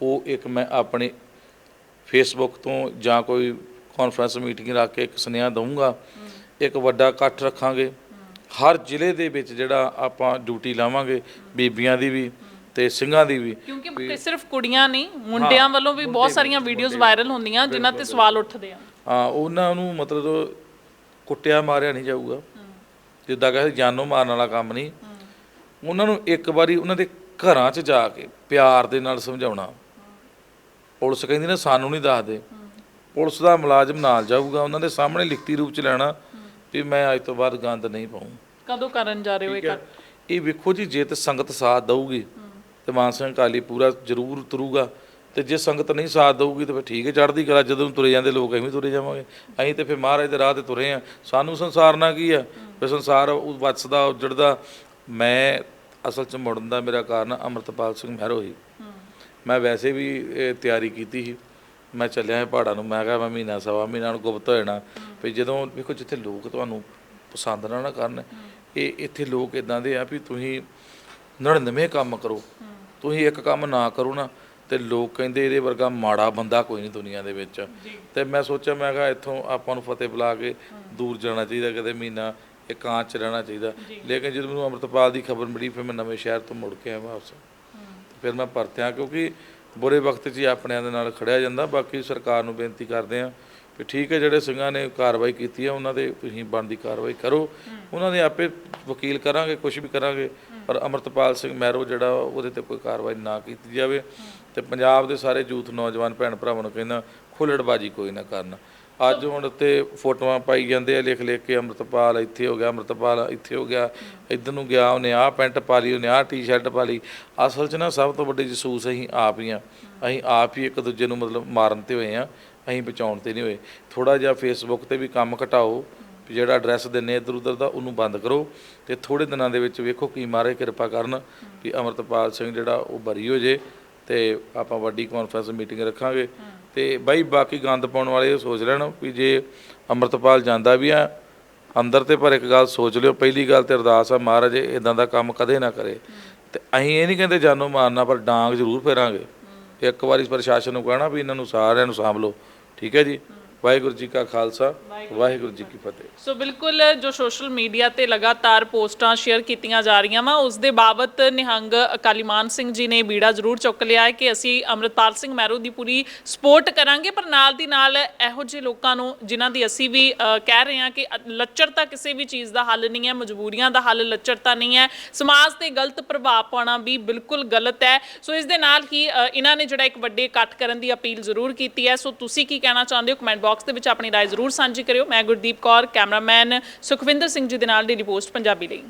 ਉਹ ਇੱਕ ਮੈਂ ਆਪਣੀ ਫੇਸਬੁੱਕ ਤੋਂ ਜਾਂ ਕੋਈ ਕਾਨਫਰੰਸ ਮੀਟਿੰਗ ਰੱਖ ਕੇ ਇੱਕ ਸੁਨੇਹਾ ਦਊਂਗਾ। ਇੱਕ ਵੱਡਾ ਇਕੱਠ ਰੱਖਾਂਗੇ। ਹਰ ਜ਼ਿਲ੍ਹੇ ਦੇ ਵਿੱਚ ਜਿਹੜਾ ਆਪਾਂ ਡਿਊਟੀ ਲਾਵਾਂਗੇ ਬੀਬੀਆਂ ਦੀ ਵੀ ਤੇ ਸਿੰਘਾਂ ਦੀ ਵੀ। ਕਿਉਂਕਿ ਸਿਰਫ ਕੁੜੀਆਂ ਨਹੀਂ ਮੁੰਡਿਆਂ ਵੱਲੋਂ ਵੀ ਬਹੁਤ ਸਾਰੀਆਂ ਵੀਡੀਓਜ਼ ਵਾਇਰਲ ਹੁੰਦੀਆਂ ਜਿਨ੍ਹਾਂ ਤੇ ਸਵਾਲ ਉੱਠਦੇ ਆ। ਹਾਂ ਉਹਨਾਂ ਨੂੰ ਮਤਲਬ ਕੁੱਟਿਆ ਮਾਰਿਆ ਨਹੀਂ ਜਾਊਗਾ। ਜਿੱਦਾਂ ਕਹਿੰਦੇ ਜਾਨੋਂ ਮਾਰਨ ਵਾਲਾ ਕੰਮ ਨਹੀਂ। ਉਹਨਾਂ ਨੂੰ ਇੱਕ ਵਾਰੀ ਉਹਨਾਂ ਦੇ ਘਰਾਂ 'ਚ ਜਾ ਕੇ ਪਿਆਰ ਦੇ ਨਾਲ ਸਮਝਾਉਣਾ। ਪੁਲਿਸ ਕਹਿੰਦੀ ਨਾ ਸਾਨੂੰ ਨਹੀਂ ਦੱਸਦੇ। ਪੁਲਿਸ ਦਾ ਮੁਲਾਜ਼ਮ ਨਾਲ ਜਾਊਗਾ ਉਹਨਾਂ ਦੇ ਸਾਹਮਣੇ ਲਿਖਤੀ ਰੂਪ 'ਚ ਲੈਣਾ ਵੀ ਮੈਂ ਅੱਜ ਤੋਂ ਬਾਅਦ ਗੰਦ ਨਹੀਂ ਪਾਉਂ ਕਦੋਂ ਕਰਨ ਜਾ ਰਹੇ ਹੋ ਇਹ? ਇਹ ਵੇਖੋ ਜੀ ਜੇ ਤੇ ਸੰਗਤ ਸਾਥ ਦਊਗੀ ਤੇ ਮਾਨ ਸਿੰਘ ਕਾਲੀ ਪੂਰਾ ਜ਼ਰੂਰ ਤੁਰੂਗਾ ਤੇ ਜੇ ਸੰਗਤ ਨਹੀਂ ਸਾਥ ਦਊਗੀ ਤਾਂ ਫਿਰ ਠੀਕ ਹੈ ਚੜ੍ਹਦੀ ਕਲਾ ਜਦੋਂ ਤੁਰੇ ਜਾਂਦੇ ਲੋਕ ਐਵੇਂ ਤੁਰੇ ਜਾਵਾਂਗੇ। ਅਸੀਂ ਤੇ ਫਿਰ ਮਹਾਰਾਜ ਦੇ ਰਾਹ ਤੇ ਤੁਰੇ ਆ ਸਾਨੂੰ ਸੰਸਾਰ ਨਾਲ ਕੀ ਆ ਵੀ ਸੰਸਾਰ ਉਹ ਵੱਸਦਾ ਉੱਜੜਦਾ। ਮੈਂ ਅਸਲ 'ਚ ਮੁੜਨ ਦਾ ਮੇਰਾ ਕਾਰਨ ਅਮਰਤਪਾਲ ਸਿੰਘ ਮਹਿਰੋ ਹੀ। ਮੈਂ ਵੈਸੇ ਵੀ ਇਹ ਤਿਆਰੀ ਕੀਤੀ ਸੀ। ਮੈਂ ਚੱਲਿਆ ਸੀ ਪਹਾੜਾਂ ਨੂੰ। ਮੈਂ ਕਿਹਾ ਮੈਂ ਮਹੀਨਾ ਸਵਾ ਮਹੀਨਾ ਨੂੰ ਗੁਪਤ ਹੋ ਜਾਣਾ। ਵੀ ਜਦੋਂ ਵੇਖੋ ਜਿੱਥੇ ਲੋਕ ਤੁਹਾਨੂੰ ਪਸੰਦ ਨਾ ਨਾ ਕਰਨ ਇਹ ਇੱਥੇ ਲੋਕ ਇਦਾਂ ਦੇ ਆ ਵੀ ਤੁਸੀਂ 99 ਕੰਮ ਕਰੋ। ਤੁਸੀਂ ਇੱਕ ਕੰਮ ਨਾ ਕਰੋ ਨਾ ਤੇ ਲੋਕ ਕਹਿੰਦੇ ਇਹਦੇ ਵਰਗਾ ਮਾੜਾ ਬੰਦਾ ਕੋਈ ਨਹੀਂ ਦੁਨੀਆ ਦੇ ਵਿੱਚ। ਤੇ ਮੈਂ ਸੋਚਿਆ ਮੈਂ ਕਿਹਾ ਇੱਥੋਂ ਆਪਾਂ ਨੂੰ ਫਤਿਹ ਬੁਲਾ ਕੇ ਦੂਰ ਜਾਣਾ ਚਾਹੀਦਾ ਕਿਤੇ ਮਹੀਨਾ ਇਕਾਂਤ ਚ ਰਹਿਣਾ ਚਾਹੀਦਾ। ਲੇਕਿਨ ਜਦੋਂ ਮੈਨੂੰ ਅੰਮ੍ਰਿਤਪਾਲ ਦੀ ਖਬਰ ਮਿਲੀ ਫਿਰ ਮੈਂ ਨਵੇਂ ਸ਼ਹਿਰ ਤੋਂ ਮੁੜ ਕੇ ਆਇਆ ਵਾਪਸ। ਫਿਰ ਮੈਂ ਪਰਤਿਆ ਕਿਉਂਕਿ ਬੁਰੇ ਵਕਤ 'ਚ ਹੀ ਆਪਣਿਆਂ ਦੇ ਨਾਲ ਖੜਿਆ ਜਾਂਦਾ। ਬਾਕੀ ਸਰਕਾਰ ਨੂੰ ਬੇਨਤੀ ਕਰਦੇ ਆ ਵੀ ਠੀਕ ਹੈ, ਜਿਹੜੇ ਸਿੰਘਾਂ ਨੇ ਕਾਰਵਾਈ ਕੀਤੀ ਹੈ, ਉਹਨਾਂ ਦੇ ਤੁਸੀਂ ਬਣਦੀ ਕਾਰਵਾਈ ਕਰੋ। ਉਹਨਾਂ ਦੇ ਆਪੇ ਵਕੀਲ ਕਰਾਂਗੇ ਕੁਝ ਵੀ ਕਰਾਂਗੇ, ਪਰ ਅਮਰਤਪਾਲ ਸਿੰਘ ਮਹਿਰੋ ਜਿਹੜਾ ਉਹਦੇ ਤੇ ਕੋਈ ਕਾਰਵਾਈ ਨਾ ਕੀਤੀ ਜਾਵੇ। ਤੇ ਪੰਜਾਬ ਦੇ ਸਾਰੇ ਯੂਥ ਨੌਜਵਾਨ ਭੈਣ ਭਰਾਵਾਂ ਨੂੰ ਕਹਿੰਦਾ, ਖੁੱਲੜਬਾਜੀ ਕੋਈ ਨਾ ਕਰਨ। ਅੱਜ ਹੁਣ ਤੇ ਫੋਟੋਆਂ ਪਾਈ ਜਾਂਦੇ ਆ, ਲਿਖ ਲਿਖ ਕੇ ਅੰਮ੍ਰਿਤਪਾਲ ਇੱਥੇ ਹੋ ਗਿਆ, ਅੰਮ੍ਰਿਤਪਾਲ ਇੱਥੇ ਹੋ ਗਿਆ, ਇੱਧਰ ਨੂੰ ਗਿਆ, ਉਹਨੇ ਆਹ ਪੈਂਟ ਪਾ ਲਈ, ਉਹਨੇ ਆਹ ਟੀ-ਸ਼ਰਟ ਪਾ ਲਈ। ਅਸਲ 'ਚ ਨਾ ਸਭ ਤੋਂ ਵੱਡੀ ਜਸੂਸ ਅਸੀਂ ਆਪ ਹੀ ਆ। ਅਸੀਂ ਆਪ ਹੀ ਇੱਕ ਦੂਜੇ ਨੂੰ ਮਤਲਬ ਮਾਰਨ ਤੇ ਹੋਏ ਆ, ਅਸੀਂ ਬਚਾਉਣ ਤੇ ਨਹੀਂ ਹੋਏ। ਥੋੜਾ ਜਿਹਾ ਫੇਸਬੁੱਕ ਤੇ ਵੀ ਕੰਮ ਘਟਾਓ, ਵੀ ਜਿਹੜਾ ਐਡਰੈਸ ਦਿੰਨੇ ਇੱਧਰ ਉੱਧਰ ਦਾ, ਉਹਨੂੰ ਬੰਦ ਕਰੋ ਤੇ ਥੋੜੇ ਦਿਨਾਂ ਦੇ ਵਿੱਚ ਵੇਖੋ ਕੀ ਮਾਰੇ ਕਿਰਪਾ ਕਰਨ ਕਿ ਅਮਰਤਪਾਲ ਸਿੰਘ ਜਿਹੜਾ ਉਹ ਬਰੀ ਹੋ ਜੇ ਤੇ ਆਪਾਂ ਵੱਡੀ ਕਾਨਫਰੰਸ ਮੀਟਿੰਗ ਰੱਖਾਂਗੇ। ਤੇ ਬਾਈ ਬਾਕੀ ਗੰਦ ਪਾਉਣ ਵਾਲੇ ਇਹ ਸੋਚ ਲੈਣ ਵੀ ਜੇ ਅਮਰਤਪਾਲ ਜਾਂਦਾ ਵੀ ਆ, ਅੰਦਰ ਤੇ ਪਰ ਇੱਕ ਗੱਲ ਸੋਚ ਲਿਓ, ਪਹਿਲੀ ਗੱਲ ਤੇ ਅਰਦਾਸ ਆ ਮਹਾਰਾਜ ਇਦਾਂ ਦਾ ਕੰਮ ਕਦੇ ਨਾ ਕਰੇ। ਤੇ ਅਸੀਂ ਇਹ ਨਹੀਂ ਕਹਿੰਦੇ ਜਾਨੋਂ ਮਾਰਨਾ, ਪਰ ਡਾਂਗ ਜ਼ਰੂਰ ਫੇਰਾਂਗੇ। ਇੱਕ ਵਾਰੀ ਪ੍ਰਸ਼ਾਸਨ ਨੂੰ ਕਹਿਣਾ ਵੀ ਇਹਨਾਂ ਨੂੰ ਸਾਰਿਆਂ ਨੂੰ ਸਾਂਭ ਲਓ, ਠੀਕ ਹੈ ਜੀ? ਵਾਹਿਗੁਰੂ ਜੀ ਕਾ ਖਾਲਸਾ ਵਾਹਿਗੁਰੂ ਜੀ ਕੀ ਫਤਿਹ। ਸੋ ਬਿਲਕੁਲ ਜੋ ਸੋਸ਼ਲ ਮੀਡੀਆ ਤੇ ਲਗਾਤਾਰ ਪੋਸਟਾਂ ਸ਼ੇਅਰ ਕੀਤੀਆਂ ਜਾ ਰਹੀਆਂ ਵਾ ਉਸ ਦੇ ਬਾਬਤ ਨਿਹੰਗ ਅਕਾਲੀ ਮਾਨ ਸਿੰਘ ਜੀ ਨੇ ਬੀੜਾ ਜ਼ਰੂਰ ਚੁੱਕ ਲਿਆ ਹੈ ਕਿ ਅਸੀਂ ਅੰਮ੍ਰਿਤਪਾਲ ਸਿੰਘ ਮਹਿਰੂ ਦੀ ਪੂਰੀ ਸਪੋਰਟ ਕਰਾਂਗੇ ਪਰ ਨਾਲ ਦੀ ਨਾਲ ਇਹੋ ਜਿਹੇ ਲੋਕਾਂ ਨੂੰ ਜਿਨ੍ਹਾਂ ਦੀ ਅਸੀਂ ਵੀ ਕਹਿ ਰਹੇ ਹਾਂ ਕਿ ਲੱਚਰਤਾ ਕਿਸੇ ਵੀ ਚੀਜ਼ ਦਾ ਹੱਲ ਨਹੀਂ ਹੈ ਮਜਬੂਰੀਆਂ ਦਾ ਹੱਲ ਲੱਚਰਤਾ ਨਹੀਂ ਹੈ। ਸਮਾਜ ਤੇ ਗਲਤ ਪ੍ਰਭਾਵ ਪਾਉਣਾ ਵੀ ਬਿਲਕੁਲ ਗਲਤ ਹੈ। ਸੋ ਇਸ ਦੇ ਨਾਲ ਹੀ ਇਹਨਾਂ ਨੇ ਜਿਹੜਾ ਇੱਕ ਵੱਡੇ ਇਕੱਠ ਕਰਨ ਦੀ ਅਪੀਲ ਜ਼ਰੂਰ ਕੀਤੀ ਹੈ। ਸੋ ਤੁਸੀਂ ਕੀ ਕਹਿਣਾ ਚਾਹੁੰਦੇ ਹੋ? ਕਮੈਂਟ ਬਾਕਸ ਦੇ ਵਿੱਚ ਆਪਣੀ رائے ਜ਼ਰੂਰ ਸਾਂਝੀ ਕਰਿਓ ਮੈਂ ਗੁਰਦੀਪ ਕੌਰ ਕੈਮਰਾਮੈਨ ਸੁਖਵਿੰਦਰ ਸਿੰਘ ਜੀ ਦੇ ਨਾਲ ਡੇਲੀ ਪੋਸਟ ਪੰਜਾਬੀ ਲਈ